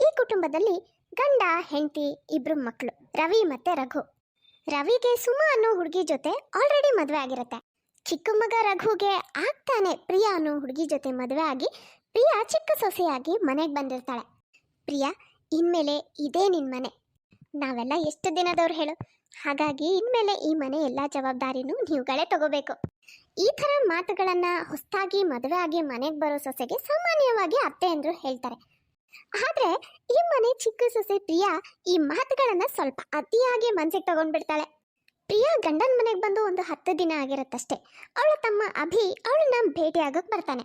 ಈ ಕುಟುಂಬದಲ್ಲಿ ಗಂಡ, ಹೆಂಡತಿ, ಇಬ್ರು ಮಕ್ಕಳು ರವಿ ಮತ್ತೆ ರಘು. ರವಿಗೆ ಸುಮಾ ಅನ್ನೋ ಹುಡುಗಿ ಜೊತೆ ಆಲ್ರೆಡಿ ಮದುವೆ ಆಗಿರುತ್ತೆ. ಚಿಕ್ಕ ಮಗ ರಘುಗೆ ಆಗ್ತಾನೆ ಪ್ರಿಯಾ ಅನ್ನೋ ಹುಡುಗಿ ಜೊತೆ ಮದುವೆ ಆಗಿ ಪ್ರಿಯಾ ಚಿಕ್ಕ ಸೊಸೆಯಾಗಿ ಮನೆಗೆ ಬಂದಿರ್ತಾಳೆ. ಪ್ರಿಯಾ, ಇನ್ಮೇಲೆ ಇದೇ ನಿನ್ನ ಮನೆ. ನಾವೆಲ್ಲ ಎಷ್ಟು ದಿನದವ್ರು ಹೇಳು? ಹಾಗಾಗಿ ಇನ್ಮೇಲೆ ಈ ಮನೆ ಎಲ್ಲ ಜವಾಬ್ದಾರಿನೂ ನೀವುಗಳೇ ತಗೋಬೇಕು. ಈ ಥರ ಮಾತುಗಳನ್ನ ಹೊಸ್ತಾಗಿ ಮದುವೆ ಆಗಿ ಮನೆಗೆ ಬರೋ ಸೊಸೆಗೆ ಸಾಮಾನ್ಯವಾಗಿ ಅತ್ತೆ ಅಂದ್ರು ಹೇಳ್ತಾರೆ. ಆದ್ರೆ ಈ ಮನೆ ಚಿಕ್ಕ ಸೊಸೆ ಪ್ರಿಯಾ ಈ ಮಾತುಗಳನ್ನ ಸ್ವಲ್ಪ ಅತಿಯಾಗಿ ಮನ್ಸಿಗೆ ತಗೊಂಡ್ಬಿಡ್ತಾಳೆ. ಪ್ರಿಯಾ ಗಂಡನ ಮನೆಗೆ ಬಂದು ಒಂದು ಹತ್ತು ದಿನ ಆಗಿರತ್ತಷ್ಟೇ. ಅವಳ ತಮ್ಮ ಅಭಿ ಅವಳನ್ನ ಭೇಟಿ ಆಗಕ್ ಬರ್ತಾನೆ.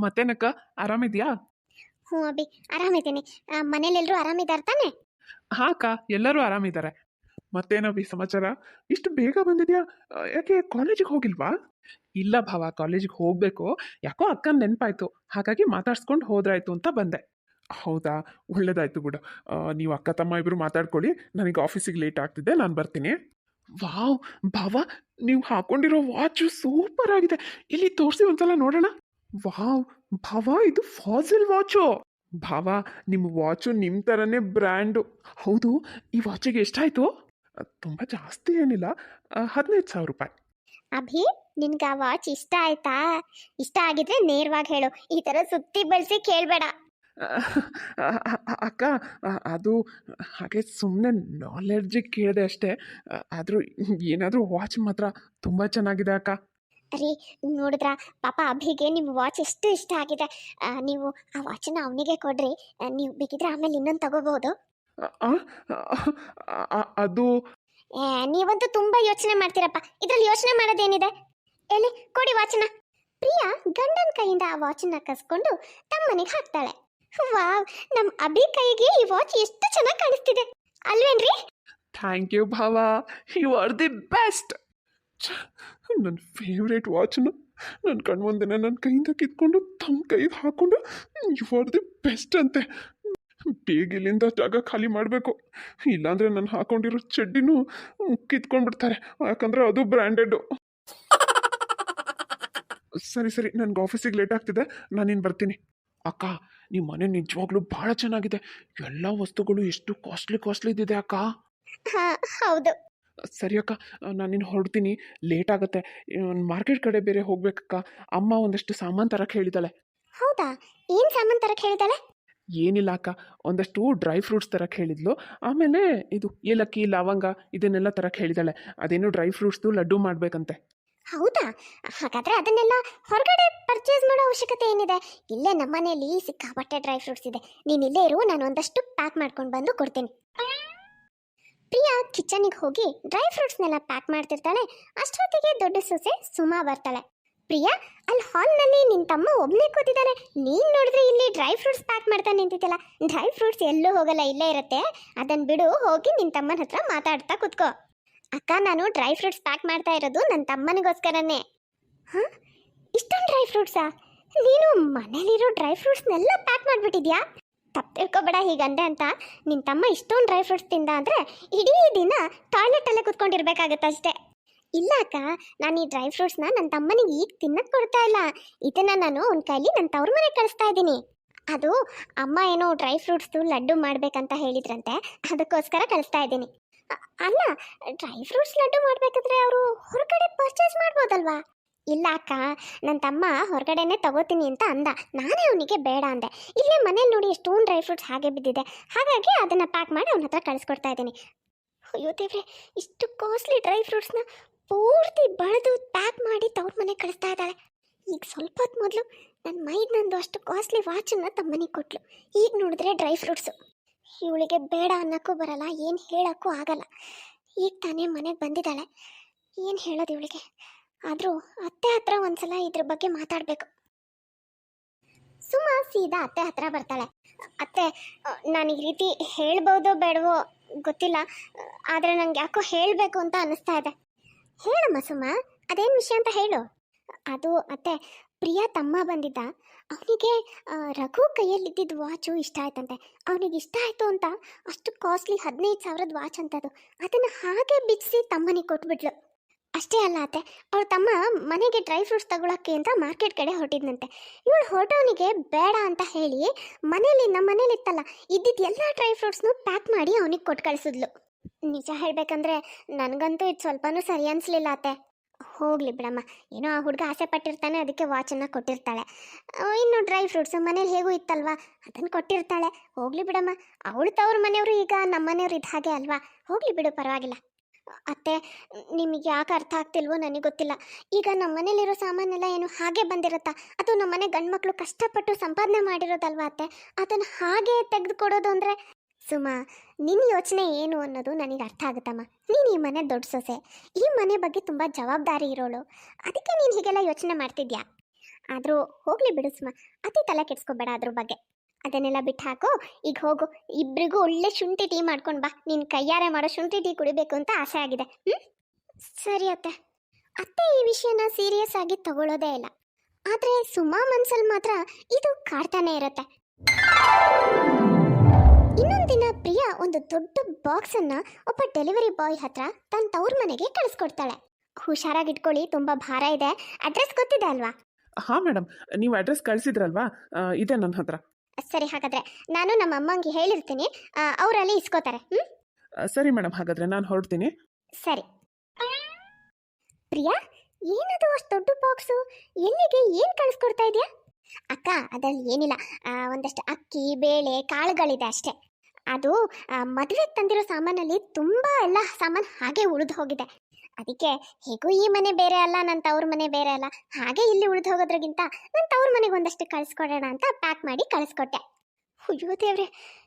ಮತ್ತೇನಕ್ಕ? ಆರಾಮಿದ್ಯಾ? ಹ್ಞೂ ಅಭಿ ಆರಾಮಿದ್ದೀನಿ. ಮನೇಲೆಲ್ಲರೂ ಆರಾಮಿದಾರ ತಾನೆ? ಹಾ ಅಕ್ಕ ಎಲ್ಲರೂ ಆರಾಮಿದ್ದಾರೆ ಮತ್ತೇನವಿ ಸಮಾಚಾರ? ಇಷ್ಟು ಬೇಗ ಬಂದಿದ್ಯಾ? ಆ, ಯಾಕೆ ಕಾಲೇಜಿಗೆ ಹೋಗಿಲ್ವಾ? ಇಲ್ಲ ಭಾವ ಕಾಲೇಜಿಗೆ ಹೋಗಬೇಕು. ಯಾಕೋ ಅಕ್ಕನ ನೆನಪಾಯ್ತು. ಹಾಗಾಗಿ ಮಾತಾಡ್ಸ್ಕೊಂಡು ಹೋದ್ರಾಯ್ತು ಅಂತ ಬಂದೆ. ಹೌದಾ? ಒಳ್ಳೇದಾಯ್ತು ಬಿಡು. ನೀವು ಅಕ್ಕ, ತಮ್ಮ ಇಬ್ಬರು ಮಾತಾಡ್ಕೊಳ್ಳಿ. ನನಗೆ ಆಫೀಸಿಗೆ ಲೇಟ್ ಆಗ್ತಿದೆ, ನಾನು ಬರ್ತೀನಿ. ವಾವ್! ಭಾವ, ನೀವು ಹಾಕೊಂಡಿರೋ ವಾಚು ಸೂಪರ್ ಆಗಿದೆ. ಇಲ್ಲಿ ತೋರಿಸಿ ಒಂದ್ಸಲ ನೋಡೋಣ. ವಾವ್! ಭಾವ, ಇದು ಫಾಸಿಲ್ ವಾಚು. ಭಾವ, ನಿಮ್ಮ ವಾಚು ನಿಮ್ಮ ಥರನೇ ಬ್ರ್ಯಾಂಡು. ಹೌದು, ಈ ವಾಚಿಗೆ ಎಷ್ಟಾಯಿತು? ತುಂಬ ಜಾಸ್ತಿ ಏನಿಲ್ಲ. ಹದಿನೈದು ಸಾವಿರ ರೂಪಾಯಿ. ಅಭಿ, ನಿನ್ಗೆ ಆ ವಾಚ್ ಇಷ್ಟ ಆಯ್ತಾ? ಇಷ್ಟ ಆಗಿದ್ರೆ ನೇರವಾಗಿ ಹೇಳು. ಈ ಥರ ಸುತ್ತಿ ಬಳಸಿ ಕೇಳಬೇಡ. ಅಕ್ಕ ಅದು ಹಾಗೆ ಸುಮ್ಮನೆ ನಾಲೆಡ್ಜಿಗೆ ಕೇಳಿದೆ ಅಷ್ಟೇ. ಆದರೂ ಏನಾದರೂ ವಾಚ್ ಮಾತ್ರ ತುಂಬ ಚೆನ್ನಾಗಿದೆ ಅಕ್ಕ. ರೀ ನೋಡಿದ್ರ? ಪಾಪ ಅಭಿಗೆ ನಿಮ್ಮ ವಾಚ್ ಎಷ್ಟು ಇಷ್ಟ ಆಗಿದೆ. ನೀವು ಆ ವಾಚನ್ನ ಅವನಿಗೆ ಕೊಡ್ರಿ. ನೀವು ಬೇಕಿದ್ರೆ ಆಮೇಲೆ ಇನ್ನೊಂದು ತಗೋಬಹುದು. ಅದು ನೀವಂತೂ ತುಂಬಾ ಯೋಚನೆ ಮಾಡ್ತೀರಪ್ಪ. ಇದ್ರಲ್ಲಿ ಯೋಚನೆ ಮಾಡೋದೇನಿದೆ? ಎಲ್ಲಿ ಕೊಡಿ ವಾಚನ ಪ್ರಿಯಾ ಗಂಡನ ಕೈಯಿಂದ ಆ ವಾಚನ್ನ ಕಸ್ಕೊಂಡು ತಮ್ಮನಿಗೆ ಮನೆಗೆ ಹಾಕ್ತಾಳೆ. ವಾವ್ ನಮ್ಮ ಅಭಿ ಕೈಗೆ ಈ ವಾಚ್ ಎಷ್ಟು ಚೆನ್ನಾಗಿ ಕಾಣಿಸ್ತಿದೆ. ಅಲ್ವೇನ್ರಿ? ಥ್ಯಾಂಕ್ ಯು ಭಾವ. ಯು ಆರ್ ದಿ ಬೆಸ್ಟ್ ನನ್ನ ಫೇವ್ರೇಟ್ ವಾಚನ್ನು ನನ್ನ ಕಣ್ಮುಂದೆನೆ ನನ್ನ ಕೈಯಿಂದ ಕಿತ್ಕೊಂಡು ತಮ್ಮ ಕೈಗೆ ಹಾಕ್ಕೊಂಡು ಯು ಆರ್ ದಿ ಬೆಸ್ಟ್ ಅಂತೆ. ಬೇಗ ಇಲ್ಲಿಂದ ಜಾಗ ಖಾಲಿ ಮಾಡಬೇಕು. ಇಲ್ಲಾಂದರೆ ನಾನು ಹಾಕೊಂಡಿರೋ ಚಡ್ಡಿನೂ ಕಿತ್ಕೊಂಡ್ಬಿಡ್ತಾರೆ. ಯಾಕಂದರೆ ಅದು ಬ್ರ್ಯಾಂಡೆಡು ಸರಿ ಸರಿ, ನನಗೆ ಆಫೀಸಿಗೆ ಲೇಟ್ ಆಗ್ತಿದೆ. ನಾನಿನ್ನು ಬರ್ತೀನಿ. ಅಕ್ಕ ನಿಮ್ಮ ಮನೆ ನಿಜವಾಗ್ಲೂ ಭಾಳ ಚೆನ್ನಾಗಿದೆ. ಎಲ್ಲ ವಸ್ತುಗಳು ಎಷ್ಟು ಕಾಸ್ಟ್ಲಿ ಕಾಸ್ಟ್ಲಿ ಇದ್ದಿದೆ ಅಕ್ಕ? ಹೌದು. ಸರಿ ಅಕ್ಕ ನಾನು ನಿನ್ನ ಹೊರಡ್ತೀನಿ. ಲೇಟ್ ಆಗುತ್ತೆ. ಮಾರ್ಕೆಟ್ ಕಡೆ ಬೇರೆ ಹೋಗ್ಬೇಕಕ್ಕ. ಅಮ್ಮ ಒಂದಷ್ಟು ಸಾಮಾನು ತರಕ್ಕೆ ಹೇಳಿದಾಳೆ. ಹೌದಾ? ಏನು ಸಾಮಾನು ತರಕ್ಕೆ ಹೇಳಿದಾಳೆ? ಏನಿಲ್ಲ ಅಕ್ಕ ಒಂದಷ್ಟು ಡ್ರೈ ಫ್ರೂಟ್ಸ್ ತರಕ್ಕೆ ಹೇಳಿದ್ಲು. ಆಮೇಲೆ ಇದು ಏಲಕ್ಕಿ ಲವಂಗ ಇದನ್ನೆಲ್ಲ ತರಕ್ಕೆ ಹೇಳಿದಾಳೆ. ಅದೇನು ಡ್ರೈ ಫ್ರೂಟ್ಸ್ದು ಲಡ್ಡು ಮಾಡಬೇಕಂತೆ. ಹೌದಾ? ಹಾಗಾದ್ರೆ ಅದನ್ನೆಲ್ಲ ಹೊರಗಡೆ ಪರ್ಚೇಸ್ ಮಾಡೋ ಅವಶ್ಯಕತೆ ಏನಿದೆ? ಇಲ್ಲೇ ನಮ್ಮನೇಲಿ ಸಿಕ್ಕಾಪಟ್ಟೆ ಡ್ರೈ ಫ್ರೂಟ್ಸ್ ಇದೆ. ನೀನು ಇಲ್ಲೇ ಇರು, ನಾನು ಒಂದಷ್ಟು ಪ್ಯಾಕ್ ಮಾಡ್ಕೊಂಡು ಬಂದು ಕೊಡ್ತೀನಿ. ಪ್ರಿಯಾ ಕಿಚನಿಗೆ ಹೋಗಿ ಡ್ರೈ ಫ್ರೂಟ್ಸ್ನೆಲ್ಲ ಪ್ಯಾಕ್ ಮಾಡ್ತಿರ್ತಾಳೆ. ಅಷ್ಟೊತ್ತಿಗೆ ದೊಡ್ಡ ಸೊಸೆ ಸುಮಾ ಬರ್ತಾಳೆ. ಪ್ರಿಯಾ ಅಲ್ಲಿ ಹಾಲ್ನಲ್ಲಿ ನಿನ್ನ ತಮ್ಮ ಒಬ್ಬನೇ ಕೂತಿದ್ದಾನೆ ನೀನು ನೋಡಿದ್ರೆ ಇಲ್ಲಿ ಡ್ರೈ ಫ್ರೂಟ್ಸ್ ಪ್ಯಾಕ್ ಮಾಡ್ತಾನೆ ನಿಂತಿದ್ದಲ್ಲ ಡ್ರೈ ಫ್ರೂಟ್ಸ್ ಎಲ್ಲೂ ಹೋಗಲ್ಲ, ಇಲ್ಲೇ ಇರುತ್ತೆ. ಅದನ್ನ ಬಿಡು, ಹೋಗಿ ನಿನ್ನ ತಮ್ಮನ ಹತ್ರ ಮಾತಾಡ್ತಾ ಕುತ್ಕೋ. ಅಕ್ಕ, ನಾನು ಡ್ರೈ ಫ್ರೂಟ್ಸ್ ಪ್ಯಾಕ್ ಮಾಡ್ತಾ ಇರೋದು ನನ್ನ ತಮ್ಮನಿಗೋಸ್ಕರನೇ. ಹಾಂ? ಇಷ್ಟೊಂದು ಡ್ರೈ ಫ್ರೂಟ್ಸಾ ನೀನು ಮನೇಲಿರೋ ಡ್ರೈ ಫ್ರೂಟ್ಸ್ನೆಲ್ಲ ಪ್ಯಾಕ್ ಮಾಡಿಬಿಟ್ಟಿದ್ಯಾ? ತಪ್ಪು ತಿಳ್ಕೊಬೇಡ ಹೀಗಂದೆ ಅಂತ ನಿನ್ನ ತಮ್ಮ ಇಷ್ಟೊಂದು ಡ್ರೈ ಫ್ರೂಟ್ಸ್ ತಿಂದ ಅಂದರೆ ಇಡೀ ದಿನ ಟಾಯ್ಲೆಟಲ್ಲೇ ಕುತ್ಕೊಂಡಿರ್ಬೇಕಾಗತ್ತಷ್ಟೇ ಇಲ್ಲ ಅಕ್ಕ, ನಾನು ಈ ಡ್ರೈ ಫ್ರೂಟ್ಸ್ನ ನನ್ನ ತಮ್ಮನಿಗೆ ಈಗ ತಿನ್ನಕ್ಕೆ ಕೊಡ್ತಾ ಇಲ್ಲ. ಇದನ್ನ ನಾನು ಅವ್ನ ಕೈಲಿ ನನ್ನ ತವ್ರ ಮನೆಗೆ ಕಳಿಸ್ತಾ ಇದ್ದೀನಿ. ಅದು ಅಮ್ಮ ಏನೋ ಡ್ರೈ ಫ್ರೂಟ್ಸ್ದು ಲಡ್ಡು ಮಾಡಬೇಕಂತ ಹೇಳಿದ್ರಂತೆ, ಅದಕ್ಕೋಸ್ಕರ ಕಳಿಸ್ತಾ ಇದ್ದೀನಿ. ಅಲ್ಲ ಡ್ರೈ ಫ್ರೂಟ್ಸ್ ಲಡ್ಡು ಮಾಡಬೇಕಾದ್ರೆ ಅವರು ಹೊರಗಡೆ ಪರ್ಚೇಸ್ ಮಾಡ್ಬೋದಲ್ವಾ? ಇಲ್ಲ ಅಕ್ಕ ನನ್ನ ತಮ್ಮ ಹೊರಗಡೆನೆ ತಗೋತೀನಿ ಅಂತ ಅಂದ. ನಾನೇ ಅವನಿಗೆ ಬೇಡ ಅಂದೆ. ಇಲ್ಲೇ ಮನೇಲಿ ನೋಡಿ ಎಷ್ಟೊಂದು ಡ್ರೈ ಫ್ರೂಟ್ಸ್ ಹಾಗೆ ಬಿದ್ದಿದೆ. ಹಾಗಾಗಿ ಅದನ್ನು ಪ್ಯಾಕ್ ಮಾಡಿ ಅವನ ಹತ್ರ ಕಳಿಸ್ಕೊಡ್ತಾ ಇದ್ದೀನಿ. ಅಯ್ಯೋ ದೇವ್ರೆ, ಇಷ್ಟು ಕಾಸ್ಟ್ಲಿ ಡ್ರೈ ಫ್ರೂಟ್ಸ್ನ ಪೂರ್ತಿ ಬಳೆದು ಪ್ಯಾಕ್ ಮಾಡಿ ತವ್ರ ಮನೆಗೆ ಕಳಿಸ್ತಾ ಇದ್ದಾಳೆ. ಈಗ ಸ್ವಲ್ಪ ಹೊತ್ತು ಮೊದಲು ನನ್ನ ಮೈದ್ ನಂದು ಅಷ್ಟು ಕಾಸ್ಟ್ಲಿ ವಾಚನ್ನು ತಮ್ಮನಿಗೆ ಕೊಟ್ಲು. ಈಗ ನೋಡಿದ್ರೆ ಡ್ರೈ ಫ್ರೂಟ್ಸು ಇವಳಿಗೆ ಬೇಡ ಅನ್ನೋಕ್ಕೂ ಬರಲ್ಲ, ಏನು ಹೇಳೋಕ್ಕೂ ಆಗಲ್ಲ. ಈಗ ತಾನೇ ಮನೆಗೆ ಬಂದಿದ್ದಾಳೆ. ಏನು ಹೇಳೋದು ಇವಳಿಗೆ? ಆದರೂ ಅತ್ತೆ ಹತ್ರ ಒಂದ್ಸಲ ಇದ್ರ ಬಗ್ಗೆ ಮಾತಾಡಬೇಕು. ಸುಮಾ ಸೀದಾ ಅತ್ತೆ ಹತ್ರ ಬರ್ತಾಳೆ. ಅತ್ತೆ ನಾನು ಈ ರೀತಿ ಹೇಳ್ಬೋದೋ ಬೇಡವೋ ಗೊತ್ತಿಲ್ಲ. ಆದರೆ ನನಗೆ ಯಾಕೋ ಹೇಳಬೇಕು ಅಂತ ಅನಿಸ್ತಾ ಇದೆ. ಹೇಳಮ್ಮ ಸುಮಾ, ಅದೇನು ವಿಷಯ ಅಂತ ಹೇಳು. ಅದು ಅತ್ತೆ ಪ್ರಿಯಾ ತಮ್ಮ ಬಂದಿದ್ದ. ಅವನಿಗೆ ರಘು ಕೈಯಲ್ಲಿದ್ದಿದ್ದ ವಾಚು ಇಷ್ಟ ಆಯ್ತಂತೆ. ಅವನಿಗೆ ಇಷ್ಟ ಆಯಿತು ಅಂತ ಅಷ್ಟು ಕಾಸ್ಟ್ಲಿ ಹದಿನೈದು ಸಾವಿರದ ವಾಚ್ ಅಂತದು. ಅದನ್ನು ಹಾಗೆ ಬಿಡಿಸಿ ತಮ್ಮನಿಗೆ ಕೊಟ್ಬಿಟ್ಲು. ಅಷ್ಟೇ ಅಲ್ಲ ಅತ್ತೆ, ಅವಳು ತಮ್ಮ ಮನೆಗೆ ಡ್ರೈ ಫ್ರೂಟ್ಸ್ ತಗೊಳಕ್ಕೆ ಅಂತ ಮಾರ್ಕೆಟ್ ಕಡೆ ಹೊರಟಿದ್ನಂತೆ. ಇವಳು ಹೊರಟವನಿಗೆ ಬೇಡ ಅಂತ ಹೇಳಿ ಮನೇಲಿ ನಮ್ಮ ಮನೇಲಿ ಇತ್ತಲ್ಲ ಇದ್ದಿದ್ದ ಎಲ್ಲ ಡ್ರೈ ಫ್ರೂಟ್ಸ್ನು ಪ್ಯಾಕ್ ಮಾಡಿ ಅವನಿಗೆ ಕೊಟ್ಟು ಕಳಿಸಿದ್ಲು. ನಿಜ ಹೇಳಬೇಕಂದ್ರೆ ನನಗಂತೂ ಇದು ಸ್ವಲ್ಪನೂ ಸರಿ ಅನ್ಸ್ಲಿಲ್ಲ ಅತ್ತೆ. ಹೋಗ್ಲಿ ಬಿಡಮ್ಮ. ಏನೋ ಆ ಹುಡುಗ ಆಸೆ ಪಟ್ಟಿರ್ತಾನೆ, ಅದಕ್ಕೆ ವಾಚನ್ನು ಕೊಟ್ಟಿರ್ತಾಳೆ. ಇನ್ನು ಡ್ರೈ ಫ್ರೂಟ್ಸ್ ಮನೇಲಿ ಹೇಗೂ ಇತ್ತಲ್ವಾ? ಅದನ್ನು ಕೊಟ್ಟಿರ್ತಾಳೆ. ಹೋಗ್ಲಿ ಬಿಡಮ್ಮ. ಅವಳು ತವ್ರ ಮನೆಯವರು ಈಗ ನಮ್ಮ ಮನೆಯವ್ರು ಇದ್ದ ಹಾಗೆ ಅಲ್ವಾ? ಹೋಗ್ಲಿ ಬಿಡು, ಪರವಾಗಿಲ್ಲ. ಅತ್ತೆ, ನಿಮಗೆ ಯಾಕೆ ಅರ್ಥ ಆಗ್ತಿಲ್ವೋ ನನಗೆ ಗೊತ್ತಿಲ್ಲ. ಈಗ ನಮ್ಮ ಮನೇಲಿರೋ ಸಾಮಾನೆಲ್ಲ ಏನು ಹಾಗೆ ಬಂದಿರುತ್ತಾ? ಅದು ನಮ್ಮ ಮನೆ ಗಂಡು ಮಕ್ಕಳು ಕಷ್ಟಪಟ್ಟು ಸಂಪಾದನೆ ಮಾಡಿರೋದಲ್ವಾ ಅತ್ತೆ? ಅದನ್ನು ಹಾಗೆ ತೆಗೆದುಕೊಡೋದು ಅಂದರೆ ಸುಮಾ ನಿನ್ನ ಯೋಚನೆ ಏನು ಅನ್ನೋದು ನನಗೆ ಅರ್ಥ ಆಗುತ್ತಮ್ಮ. ನೀನು ಈ ಮನೆ ದೊಡ್ಡ ಸೊಸೆ. ಈ ಮನೆ ಬಗ್ಗೆ ತುಂಬ ಜವಾಬ್ದಾರಿ ಇರೋಳು. ಅದಕ್ಕೆ ನೀನು ಹೀಗೆಲ್ಲ ಯೋಚನೆ ಮಾಡ್ತಿದ್ಯಾ? ಆದರೂ ಹೋಗಲಿ ಬಿಡು ಸುಮಾ. ಅತಿ ತಲೆ ಕೆಡ್ಸ್ಕೊಬೇಡ ಅದ್ರ ಬಗ್ಗೆ. ಅದನ್ನೆಲ್ಲ ಬಿಟ್ಟು ಹಾಕು. ಈಗ ಹೋಗು. ಇಬ್ರಿಗೂ ಒಳ್ಳೆ ಶುಂಠಿ ಟೀ ಮಾಡ್ಕೊಂಡು ಬಾ. ನಿನ್ನ ಕೈಯಾರೆ ಮಾಡೋ ಶುಂಠಿ ಟೀ ಕುಡಿಬೇಕು ಅಂತ ಆಸೆ ಆಗಿದೆ. ಹ್ಞೂ ಸರಿ ಅತ್ತೆ. ಅತ್ತೆ ಈ ವಿಷಯನ ಸೀರಿಯಸ್ ಆಗಿ ತಗೊಳ್ಳೋದೇ ಇಲ್ಲ. ಆದರೆ ಸುಮಾ ಮನ್ಸಲ್ಲಿ ಮಾತ್ರ ಇದು ಕಾಡ್ತಾನೆ ಇರುತ್ತೆ. ಒಂದು ದೊಡ್ಡ ಬಾಕ್ಸ್ ಅನ್ನ ಒಬ್ಬ ಡೆಲಿವರಿ ಬಾಯ್ ಹತ್ರ ತನ್ನ ತವ್ರ ಮನೆಗೆ ಕಳಿಸ್ಕೊಡ್ತಾಳೆ. ಹುಷಾರಾಗಿ ಇಟ್ಕೊಳ್ಳಿ ತುಂಬಾ ಭಾರ ಇದೆ. ಅಡ್ರೆಸ್ ಗೊತ್ತಿದೆ ಅಲ್ವಾ? ಹಾಂ ಮೇಡಮ್ ನೀವು ಅಡ್ರೆಸ್ ಕಳಿಸಿದ್ರಲ್ವಾ? ಇದೆ ನನ್ನ ಹತ್ರ. ಸರಿ ಹಾಗಾದ್ರೆ ನಾನು ನಮ್ಮ ಅಮ್ಮಂಗೆ ಹೇಳಿರ್ತೀನಿ. ಅವರಲ್ಲಿ ಇಸ್ಕೋತಾರೆ ಹ್ಞೂ ಸರಿ ಮೇಡಮ್ ಹಾಗಾದ್ರೆ ನಾನು ಹೊರಡ್ತೀನಿ. ಸರಿ. ಪ್ರಿಯಾ ಏನದು ಅಷ್ಟು ದೊಡ್ಡ ಬಾಕ್ಸು ಎಲ್ಲಿಗೆ ಏನು ಕಳಿಸ್ಕೊಡ್ತಾ ಇದೆಯಾ? ಅಕ್ಕ ಅದ್ರಲ್ಲಿ ಏನಿಲ್ಲ. ಒಂದಷ್ಟು ಅಕ್ಕಿ ಬೇಳೆ ಕಾಳುಗಳಿದೆ ಅಷ್ಟೇ. ಅದು ಮದುವೆಗೆ ತಂದಿರೋ ಸಾಮಾನಲ್ಲಿ ತುಂಬ ಎಲ್ಲ ಸಾಮಾನು ಹಾಗೆ ಉಳಿದು ಹೋಗಿದೆ. ಅದಕ್ಕೆ ಹೇಗೂ ಈ ಮನೆ ಬೇರೆ ಅಲ್ಲ ನನ್ನ ತವ್ರ ಮನೆ ಬೇರೆ ಅಲ್ಲ, ಹಾಗೆ ಇಲ್ಲಿ ಉಳಿದು ಹೋಗೋದ್ರಗಿಂತ ನನ್ನ ತವ್ರ ಮನೆಗೆ ಒಂದಷ್ಟು ಕಳಿಸ್ಕೊಡೋಣ ಅಂತ ಪ್ಯಾಕ್ ಮಾಡಿ ಕಳಿಸ್ಕೊಟ್ಟೆ. ಅಯ್ಯೋ ದೇವ್ರೆ,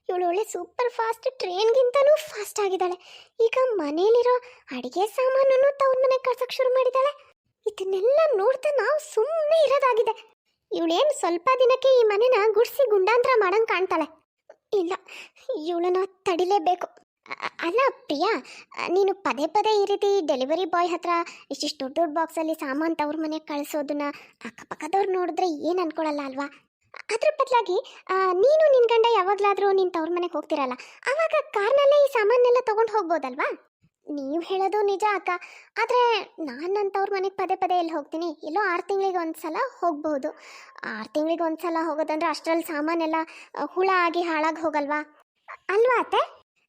ಇವಳು ಒಳ್ಳೆ ಸೂಪರ್ ಫಾಸ್ಟ್ ಟ್ರೈನ್ಗಿಂತಲೂ ಫಾಸ್ಟ್ ಆಗಿದ್ದಾಳೆ. ಈಗ ಮನೇಲಿರೋ ಅಡುಗೆ ಸಾಮಾನನ್ನು ತವ್ರ ಮನೆಗೆ ಕಳ್ಸೋಕೆ ಶುರು ಮಾಡಿದ್ದಾಳೆ ಇದನ್ನೆಲ್ಲ ನೋಡ್ತಾ ನಾವು ಸುಮ್ಮನೆ ಇರೋದಾಗಿದೆ. ಇವಳೇನು ಸ್ವಲ್ಪ ದಿನಕ್ಕೆ ಈ ಮನೆನ ಗುಡಿಸಿ ಗುಂಡಾಂತರ ಮಾಡಂಗೆ ಕಾಣ್ತಾಳೆ. ಇಲ್ಲ, ಇವಳನ್ನ ತಡಿಲೇಬೇಕು. ಅಲ್ಲ ಪ್ರಿಯಾ, ನೀನು ಪದೇ ಪದೇ ಈ ರೀತಿ ಡೆಲಿವರಿ ಬಾಯ್ ಹತ್ರ ಇಷ್ಟಿಷ್ಟು ದೊಡ್ಡ ದೊಡ್ಡ ಬಾಕ್ಸಲ್ಲಿ ಸಾಮಾನು ತವ್ರ ಮನೆಗೆ ಕಳಿಸೋದನ್ನ ಅಕ್ಕಪಕ್ಕದವ್ರು ನೋಡಿದ್ರೆ ಏನು ಅನ್ಕೊಳ್ಳಲ್ಲ ಅಲ್ವಾ? ಅದ್ರ ಬದಲಾಗಿ ನೀನು ನಿನ್ನ ಗಂಡ ಯಾವಾಗಲಾದರೂ ನೀನು ತವ್ರ ಮನೆಗೆ ಹೋಗ್ತಿರಲ್ಲ ಆವಾಗ ಕಾರ್ನಲ್ಲೇ ಈ ಸಾಮಾನೆಲ್ಲ ತೊಗೊಂಡು ಹೋಗ್ಬೋದಲ್ವಾ? ನೀವು ಹೇಳೋದು ನಿಜ ಅಕ್ಕ. ಆದರೆ ನಾನು ನನ್ನ ತವ್ರ ಮನೆಗೆ ಪದೇ ಪದೇ ಎಲ್ಲಿ ಹೋಗ್ತೀನಿ? ಎಲ್ಲೋ ಆರು ತಿಂಗಳಿಗೆ ಒಂದ್ಸಲ ಹೋಗ್ಬೋದು. ಆರು ತಿಂಗಳಿಗೆ ಒಂದ್ಸಲ ಹೋಗೋದಂದ್ರೆ ಅಷ್ಟರಲ್ಲಿ ಸಾಮಾನೆಲ್ಲ ಹುಳ ಆಗಿ ಹಾಳಾಗಿ ಹೋಗಲ್ವಾ? ಅಲ್ವಾ ಅತ್ತೆ?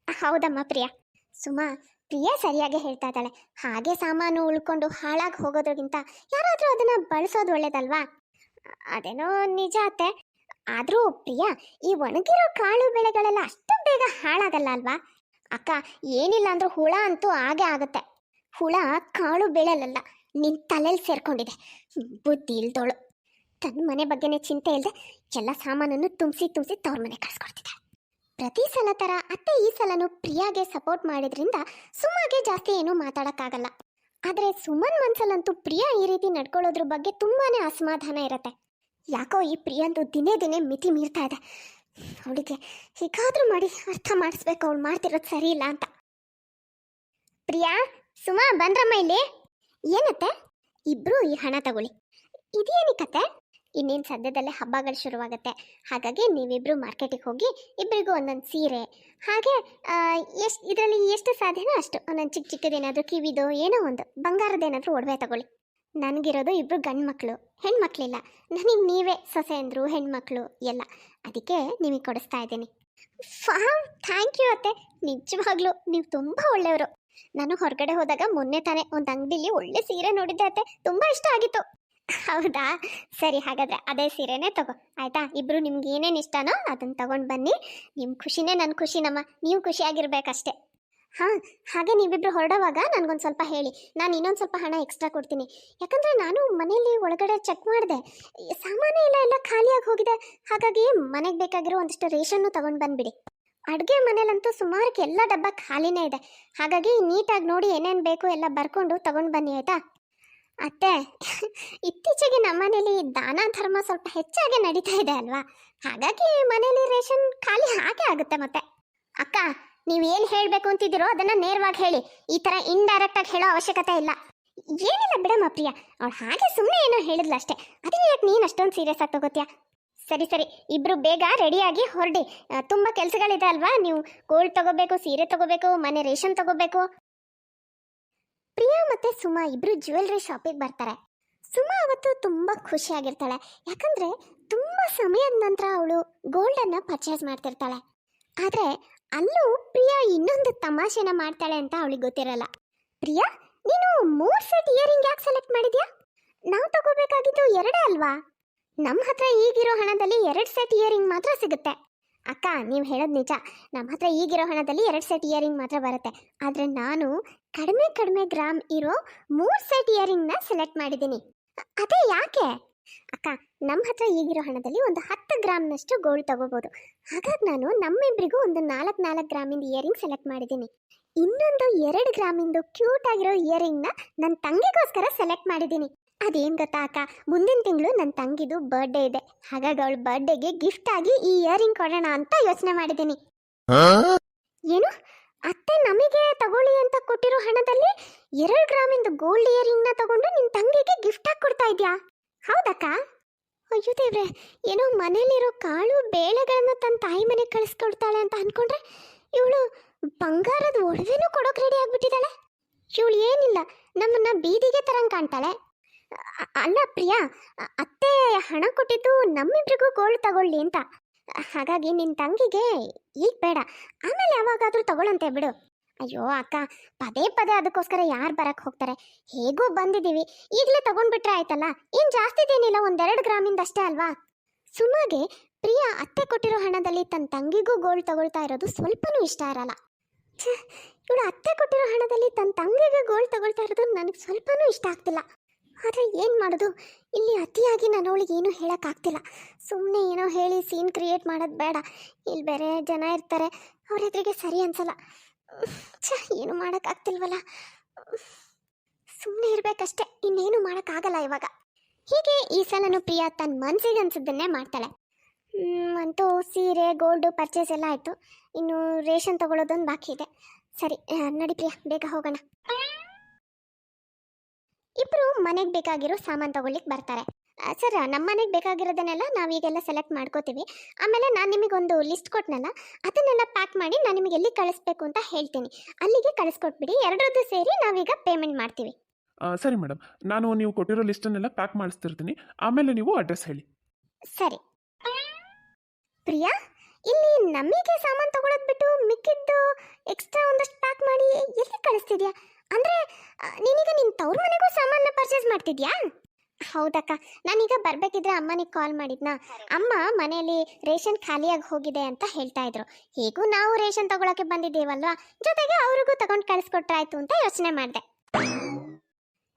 ಹೌದಮ್ಮ ಪ್ರಿಯಾ. ಸುಮಾ, ಪ್ರಿಯಾ ಸರಿಯಾಗಿ ಹೇಳ್ತಾ ಇದ್ದಾಳೆ. ಹಾಗೆ ಸಾಮಾನು ಉಳ್ಕೊಂಡು ಹಾಳಾಗಿ ಹೋಗೋದ್ರಿಗಿಂತ ಯಾರಾದರೂ ಅದನ್ನು ಬಳಸೋದು ಒಳ್ಳೇದಲ್ವಾ? ಅದೇನೋ ನಿಜ ಅತ್ತೆ. ಆದರೂ ಪ್ರಿಯಾ, ಈ ಒಣಗಿರೋ ಕಾಳು ಬೆಳೆಗಳೆಲ್ಲ ಅಷ್ಟು ಬೇಗ ಹಾಳಾಗಲ್ಲ ಅಲ್ವಾ? ಅಕ್ಕ, ಏನಿಲ್ಲ ಅಂದ್ರೂ ಹುಳ ಅಂತೂ ಹಾಗೆ ಆಗುತ್ತೆ. ಹುಳ ಕಾಳು ಬೆಳೆಯಲ್ಲ ನಿನ್ ತಲೆಯಲ್ಲಿ ಸೇರ್ಕೊಂಡಿದೆ. ಬುದ್ಧಿ ಇಲ್ದೋಳು. ತನ್ನ ಮನೆ ಬಗ್ಗೆನೇ ಚಿಂತೆ ಇಲ್ಲದೆ ಎಲ್ಲ ಸಾಮಾನನ್ನು ತುಂಬಿಸಿ ತುಂಬಿಸಿ ತವ್ರ ಮನೆ ಕಳ್ಸ್ಕೊಡ್ತಿದ್ದೆ ಪ್ರತಿ ಸಲ ಥರ ಅತ್ತೆ ಈ ಸಲನು ಪ್ರಿಯಾಗೆ ಸಪೋರ್ಟ್ ಮಾಡಿದ್ರಿಂದ ಸುಮ್ಮಾಗೆ ಜಾಸ್ತಿ ಏನೂ ಮಾತಾಡೋಕ್ಕಾಗಲ್ಲ. ಆದರೆ ಸುಮನ್ ಮನ್ಸಲ್ಲಂತೂ ಪ್ರಿಯಾ ಈ ರೀತಿ ನಡ್ಕೊಳ್ಳೋದ್ರ ಬಗ್ಗೆ ತುಂಬಾನೇ ಅಸಮಾಧಾನ ಇರತ್ತೆ. ಯಾಕೋ ಈ ಪ್ರಿಯಂದು ದಿನೇ ದಿನೇ ಮಿತಿ ಮೀರ್ತಾ ಇದೆ. ಅವಳಿಗೆ ಹೀಗಾದ್ರೂ ಮಾಡಿ ಅರ್ಥ ಮಾಡಿಸ್ಬೇಕು ಅವಳು ಮಾಡ್ತಿರೋದು ಸರಿ ಇಲ್ಲ ಅಂತ. ಪ್ರಿಯಾ, ಸುಮಾ, ಬಂದ್ರಮ್ಮ ಇಲ್ಲಿ? ಏನತ್ತೆ? ಇಬ್ರು ಈ ಹಣ ತಗೊಳ್ಳಿ. ಇದೇನಿಕತ್ತೆ ಇನ್ನೇನು ಸದ್ಯದಲ್ಲೇ ಹಬ್ಬಗಳು ಶುರುವಾಗುತ್ತೆ. ಹಾಗಾಗಿ ನೀವಿಬ್ರು ಮಾರ್ಕೆಟಿಗೆ ಹೋಗಿ ಇಬ್ಬರಿಗೂ ಒಂದೊಂದು ಸೀರೆ. ಹಾಗೆ ಎಷ್ಟು, ಇದರಲ್ಲಿ ಎಷ್ಟು ಸಾಧ್ಯನೋ ಅಷ್ಟು. ಒಂದೊಂದು ಚಿಕ್ಕ ಚಿಕ್ಕದೇನಾದರೂ ಕಿವಿದೋ ಏನೋ ಒಂದು. ಬಂಗಾರದೇನಾದರೂ ಒಡವೆ ತಗೊಳ್ಳಿ. ನನಗಿರೋದು ಇಬ್ಬರು ಗಂಡು ಮಕ್ಕಳು ಹೆಣ್ಮಕ್ಳಿಲ್ಲ. ನನಗೆ ನೀವೇ ಸೊಸೆ ಅಂದರು ಹೆಣ್ಮಕ್ಳು ಎಲ್ಲ. ಅದಕ್ಕೆ ನಿಮಗೆ ಕೊಡಿಸ್ತಾ ಇದ್ದೀನಿ. ಫಾಮ್ ಥ್ಯಾಂಕ್ ಯು ಅತ್ತೆ. ನಿಜವಾಗ್ಲೂ ನೀವು ತುಂಬ ಒಳ್ಳೆಯವರು. ನಾನು ಹೊರಗಡೆ ಹೋದಾಗ ಮೊನ್ನೆ ತಾನೇ ಒಂದು ಅಂಗಡಿಲಿ ಒಳ್ಳೆ ಸೀರೆ ನೋಡಿದ್ದೆ ಅತ್ತೆ. ತುಂಬ ಇಷ್ಟ ಆಗಿತ್ತು. ಹೌದಾ? ಸರಿ, ಹಾಗಾದ್ರೆ ಅದೇ ಸೀರೆನೇ ತಗೋ. ಆಯ್ತಾ? ಇಬ್ರು ನಿಮ್ಗೆ ಏನೇನು ಇಷ್ಟನೋ ಅದನ್ನು ತಗೊಂಡು ಬನ್ನಿ. ನಿಮ್ಮ ಖುಷಿನೇ ನನ್ನ ಖುಷಿನಮ್ಮ ನೀವು ಖುಷಿಯಾಗಿರ್ಬೇಕಷ್ಟೇ. ಹಾಂ, ಹಾಗೆ ನೀವಿಬ್ರು ಹೊರಡುವಾಗ ನನಗೊಂದು ಸ್ವಲ್ಪ ಹೇಳಿ. ನಾನು ಇನ್ನೊಂದು ಸ್ವಲ್ಪ ಹಣ ಎಕ್ಸ್ಟ್ರಾ ಕೊಡ್ತೀನಿ. ಯಾಕಂದರೆ ನಾನು ಮನೆಯಲ್ಲಿ ಒಳಗಡೆ ಚೆಕ್ ಮಾಡಿದೆ. ಸಾಮಾನು ಎಲ್ಲ ಎಲ್ಲ ಖಾಲಿಯಾಗಿ ಹೋಗಿದೆ. ಹಾಗಾಗಿ ಮನೆಗೆ ಬೇಕಾಗಿರೋ ಒಂದಿಷ್ಟು ರೇಷನ್ನು ತಗೊಂಡು ಬಂದ್ಬಿಡಿ. ಅಡುಗೆ ಮನೇಲಂತೂ ಸುಮಾರು ಎಲ್ಲ ಡಬ್ಬ ಖಾಲಿನೇ ಇದೆ. ಹಾಗಾಗಿ ನೀಟಾಗಿ ನೋಡಿ ಏನೇನು ಬೇಕು ಎಲ್ಲ ಬರ್ಕೊಂಡು ತಗೊಂಡು ಬನ್ನಿ, ಆಯಿತಾ? ಅತ್ತೆ, ಇತ್ತೀಚೆಗೆ ನಮ್ಮನೇಲಿ ದಾನ ಧರ್ಮ ಸ್ವಲ್ಪ ಹೆಚ್ಚಾಗಿ ನಡೀತಾ ಇದೆ ಅಲ್ವಾ? ಹಾಗಾಗಿ ಮನೇಲಿ ರೇಷನ್ ಖಾಲಿ ಹಾಗೆ ಆಗುತ್ತೆ ಮತ್ತೆ. ಅಕ್ಕ ನೀವು ಏನು ಹೇಳಬೇಕು ಅಂತಿದ್ದೀರೋ ಅದನ್ನ ನೇರವಾಗಿ ಹೇಳಿ. ಈ ಥರ ಇಂಡೈರೆಕ್ಟ್ ಆಗಿ ಹೇಳೋ ಅವಶ್ಯಕತೆ ಇಲ್ಲ. ಏನಿಲ್ಲ ಬಿಡಮ್ಮ ಪ್ರಿಯಾ. ಅವಳು ಹಾಗೆ ಸುಮ್ಮನೆ ಏನೋ ಹೇಳಿದ್ಲು ಅಷ್ಟೇ. ಅದನ್ನ ಯಾಕೆ ನೀನು ಅಷ್ಟೊಂದು ಸೀರಿಯಸ್ ಆಗಿ ತಗೋತೀಯ? ಸರಿ ಸರಿ. ಇಬ್ರು ಬೇಗ ರೆಡಿಯಾಗಿ ಹೊರಡಿ. ತುಂಬ ಕೆಲಸಗಳಿದೆ ಅಲ್ವಾ? ನೀವು ಗೋಲ್ಡ್ ತಗೋಬೇಕು, ಸೀರೆ ತಗೋಬೇಕು, ಮನೆ ರೇಷನ್ ತಗೋಬೇಕು. ಪ್ರಿಯಾ ಮತ್ತೆ ಸುಮಾ ಇಬ್ರು ಜ್ಯುವೆಲ್ರಿ ಶಾಪಿಗೆ ಬರ್ತಾರೆ. ಸುಮಾ ಅವತ್ತು ತುಂಬಾ ಖುಷಿಯಾಗಿರ್ತಾಳೆ. ಯಾಕಂದ್ರೆ ತುಂಬಾ ಸಮಯದ ನಂತರ ಅವಳು ಗೋಲ್ಡನ್ನು ಪರ್ಚೇಸ್ ಮಾಡ್ತಿರ್ತಾಳೆ. ಆದ್ರೆ ಅಲ್ಲೂ ಪ್ರಿಯಾ ಇನ್ನೊಂದು ತಮಾಷೆನ ಮಾಡ್ತಾಳೆ ಅಂತ ಅವಳಿಗೆ ಗೊತ್ತಿರಲ್ಲ. ಪ್ರಿಯಾ, ನೀನು ಮೂರ್ ಸೆಟ್ ಇಯರಿಂಗ್ ಯಾಕೆ ಸೆಲೆಕ್ಟ್ ಮಾಡಿದ್ಯಾ? ನಾವು ತಗೋಬೇಕಾಗಿದ್ದು ಎರಡೇ ಅಲ್ವಾ? ನಮ್ಮ ಹತ್ರ ಈಗಿರೋ ಹಣದಲ್ಲಿ ಎರಡು ಸೆಟ್ ಇಯರಿಂಗ್ ಮಾತ್ರ ಸಿಗುತ್ತೆ. ಅಕ್ಕ, ನೀವು ಹೇಳೋದು ನಿಜ. ನಮ್ಮ ಹತ್ರ ಈಗಿರೋ ಹಣದಲ್ಲಿ ಎರಡು ಸೆಟ್ ಇಯರಿಂಗ್ ಮಾತ್ರ ಬರುತ್ತೆ. ಆದರೆ ನಾನು ಕಡಿಮೆ ಕಡಿಮೆ ಗ್ರಾಮ್ ಇರೋ ಮೂರು ಸೆಟ್ ಇಯರಿಂಗ್ನ ಸೆಲೆಕ್ಟ್ ಮಾಡಿದ್ದೀನಿ. ಅದೇ ಯಾಕೆ? ಅಕ್ಕ ನಮ್ಮ ಹತ್ರ ಈಗಿರೋ ಹಣದಲ್ಲಿ ಒಂದು ಹತ್ತು ಗ್ರಾಮ್ನಷ್ಟು ಗೋಲ್ಡ್ ತಗೋಬೋದು. ಹಾಗಾಗಿ ನಾನು ನಮ್ಮಿಬ್ಬರಿಗೂ ಒಂದು ನಾಲ್ಕು ನಾಲ್ಕು ಗ್ರಾಮಿಂದ ಇಯರಿಂಗ್ ಸೆಲೆಕ್ಟ್ ಮಾಡಿದ್ದೀನಿ. ಇನ್ನೊಂದು ಎರಡು ಗ್ರಾಮಿಂದು ಕ್ಯೂಟ್ ಆಗಿರೋ ಇಯರಿಂಗ್ನ ನನ್ನ ತಂಗಿಗೋಸ್ಕರ ಸೆಲೆಕ್ಟ್ ಮಾಡಿದ್ದೀನಿ. ಅದೇನು ಗೊತ್ತಾ ಅಕ್ಕ, ಮುಂದಿನ ತಿಂಗಳು ನನ್ನ ತಂಗಿದು ಬರ್ಡೇ ಇದೆ. ಹಾಗಾಗಿ ಅವಳ ಬರ್ಡೇಗೆ ಗಿಫ್ಟ್ ಆಗಿ ಈ ಇಯರಿಂಗ್ ಕೊಡೋಣ ಅಂತ ಯೋಚನೆ ಮಾಡಿದ್ದೀನಿ. ಏನು? ಅತ್ತೆ ನಮಗೆ ತಗೊಳ್ಳಿ ಅಂತ ಕೊಟ್ಟಿರೋ ಹಣದಲ್ಲಿ ಎರಡು ಗ್ರಾಮಿಂದು ಗೋಲ್ಡ್ ಇಯರಿಂಗ್ನ ತಗೊಂಡು ನಿನ್ನ ತಂಗಿಗೆ ಗಿಫ್ಟ್ ಆಗಿ ಕೊಡ್ತಾ ಇದ್ಯಾ? ಹೌದಕ್ಕ? ಅಯ್ಯೋ ದೇವ್ರೆ, ಏನೋ ಮನೇಲಿರೋ ಕಾಳು ಬೇಳೆಗಳನ್ನ ತನ್ನ ತಾಯಿ ಮನೆಗೆ ಕಳಿಸ್ಕೊಡ್ತಾಳೆ ಅಂತ ಅನ್ಕೊಂಡ್ರೆ ಇವಳು ಬಂಗಾರದ ಒಡವೆನೂ ಕೊಡೋಕೆ ರೆಡಿ ಆಗ್ಬಿಟ್ಟಿದ್ದಾಳೆ. ಇವಳು ಏನಿಲ್ಲ, ನಮ್ಮನ್ನ ಬೀದಿಗೆ ತರಂಗ್ ಕಾಣ್ತಾಳೆ. ಅಲ್ಲ ಪ್ರಿಯಾ, ಅತ್ತೆ ಹಣ ಕೊಟ್ಟಿದ್ದು ನಮ್ಮಿಬ್ರಿಗೂ ಗೋಲ್ಡ್ ತಗೊಳ್ಳಿ ಅಂತ. ಹಾಗಾಗಿ ನಿನ್ನ ತಂಗಿಗೆ ಈಗ ಬೇಡ, ಆಮೇಲೆ ಯಾವಾಗಾದ್ರೂ ತಗೊಳ್ಳಂತೆ ಬಿಡು. ಅಯ್ಯೋ ಅಕ್ಕ, ಪದೇ ಪದೇ ಅದಕ್ಕೋಸ್ಕರ ಯಾರು ಬರಕ್ಕೆ ಹೋಗ್ತಾರೆ? ಹೇಗೂ ಬಂದಿದ್ದೀವಿ. ಈಗಲೇ ತಗೊಂಡ್ಬಿಟ್ರೆ ಆಯ್ತಲ್ಲ? ಏನು ಜಾಸ್ತಿದೇನಿಲ್ಲ ಒಂದೆರಡು ಗ್ರಾಮಿಂದ ಅಷ್ಟೇ ಅಲ್ವಾ? ಸುಮಾಗೆ ಪ್ರಿಯಾ ಅತ್ತೆ ಕೊಟ್ಟಿರೋ ಹಣದಲ್ಲಿ ತನ್ನ ತಂಗಿಗೂ ಗೋಲ್ಡ್ ತಗೊಳ್ತಾ ಇರೋದು ಸ್ವಲ್ಪನೂ ಇಷ್ಟ ಇರಲ್ಲ. ಇವಳು ಅತ್ತೆ ಕೊಟ್ಟಿರೋ ಹಣದಲ್ಲಿ ತನ್ನ ತಂಗಿಗೆ ಗೋಲ್ಡ್ ತಗೊಳ್ತಾ ಇರೋದು ನನಗೆ ಸ್ವಲ್ಪನೂ ಇಷ್ಟ ಆಗ್ತಿಲ್ಲ. ಆದರೆ ಏನು ಮಾಡೋದು? ಇಲ್ಲಿ ಅತಿಯಾಗಿ ನಾನು ಅವಳಿಗೆ ಏನೂ ಹೇಳೋಕ್ಕಾಗ್ತಿಲ್ಲ ಸುಮ್ಮನೆ ಏನೋ ಹೇಳಿ ಸೀನ್ ಕ್ರಿಯೇಟ್ ಮಾಡೋದು ಬೇಡ. ಇಲ್ಲಿ ಬೇರೆ ಜನ ಇರ್ತಾರೆ. ಅವ್ರ ಎದುರಿಗೆ ಸರಿ ಅನ್ಸಲ್ಲ. ಏನು ಮಾಡೋಕ್ಕಾಗ್ತಿಲ್ವಲ್ಲ ಸುಮ್ಮನೆ ಇರಬೇಕಷ್ಟೆ, ಇನ್ನೇನು ಮಾಡೋಕ್ಕಾಗಲ್ಲ ಇವಾಗ. ಹೀಗೆ ಈ ಸಲನು ಪ್ರಿಯಾ ತನ್ನ ಮನಸ್ಸಿಗೆ ಅನ್ಸಿದ್ದನ್ನೇ ಮಾಡ್ತಾಳೆ. ಅಂತೂ ಸೀರೆ, ಗೋಲ್ಡು ಪರ್ಚೇಸ್ ಎಲ್ಲ ಆಯಿತು. ಇನ್ನು ರೇಷನ್ ತಗೊಳ್ಳೋದೊಂದು ಬಾಕಿ ಇದೆ. ಸರಿ ನಡಿ ಪ್ರಿಯಾ, ಬೇಗ ಹೋಗೋಣ. ಇಬ್ಬರು ಮನೆಗೆ ಬೇಕಾಗಿರೋ ಸಾಮಾನು ತಗೊಳ್ಳಿಕ್ಕೆ ಬರ್ತಾರೆ. ಸರ್ ನಮ್ಮ ಮನೆಗೆ ಬೇಕಾಗಿರೋದನ್ನೆಲ್ಲ ನಾವೀಗೆಲ್ಲ ಸೆಲೆಕ್ಟ್ ಮಾಡ್ಕೋತೀವಿ. ಆಮೇಲೆ ನಾನು ನಿಮಗೊಂದು ಲಿಸ್ಟ್ ಕೊಟ್ಟನಲ್ಲ ಅದನ್ನೆಲ್ಲ ಪ್ಯಾಕ್ ಮಾಡಿ ನಾನು ನಿಮಗೆ ಎಲ್ಲಿ ಕಳಿಸ್ಬೇಕು ಅಂತ ಹೇಳ್ತೀನಿ. ಅಲ್ಲಿಗೆ ಕಳಿಸ್ಕೊಟ್ಬಿಡಿ ಎರಡರದ್ದು ಸೇರಿ ನಾವೀಗ ಪೇಮೆಂಟ್ ಮಾಡ್ತೀವಿ. ಸರಿ ಮೇಡಮ್ ನಾನು ನೀವು ಕೊಟ್ಟಿರೋ ಲಿಸ್ಟನ್ನೆಲ್ಲ ಪ್ಯಾಕ್ ಮಾಡಿಸ್ತಿರ್ತೀನಿ. ಆಮೇಲೆ ನೀವು ಅಡ್ರೆಸ್ ಹೇಳಿ. ಸರಿ. ಪ್ರಿಯಾ ಇಲ್ಲಿ ನಮಗೆ ಸಾಮಾನು ತಗೊಳೋದು ಬಿಟ್ಟು ಮಿಕ್ಕಿದ್ದು ಎಕ್ಸ್ಟ್ರಾ ಒಂದಷ್ಟು ಪ್ಯಾಕ್ ಮಾಡಿ ಎಲ್ಲಿ ಕಳಿಸ್ತಿದ್ಯಾ? ಅಂದ್ರೆ ನೀನೀಗ ನಿನ್ನ ತವ್ರ ಮನೆಗೂ ಸಾಮಾನ ಪರ್ಚೇಸ್ ಮಾಡ್ತಿದ್ಯಾ? ಹೌದಕ್ಕ. ನಾನೀಗ ಬರ್ಬೇಕಿದ್ರೆ ಅಮ್ಮನಿಗೆ ಕಾಲ್ ಮಾಡಿದ್ನಾ? ಅಮ್ಮ ಮನೆಯಲ್ಲಿ ರೇಷನ್ ಖಾಲಿಯಾಗಿ ಹೋಗಿದೆ ಅಂತ ಹೇಳ್ತಾ ಇದ್ರು. ಹೇಗೂ ನಾವು ರೇಷನ್ ತಗೊಳಕ್ಕೆ ಬಂದಿದ್ದೀವಲ್ವಾ? ಜೊತೆಗೆ ಅವ್ರಿಗೂ ತಗೊಂಡು ಕಳಿಸ್ಕೊಟ್ರಾಯ್ತು ಅಂತ ಯೋಚನೆ ಮಾಡಿದೆ.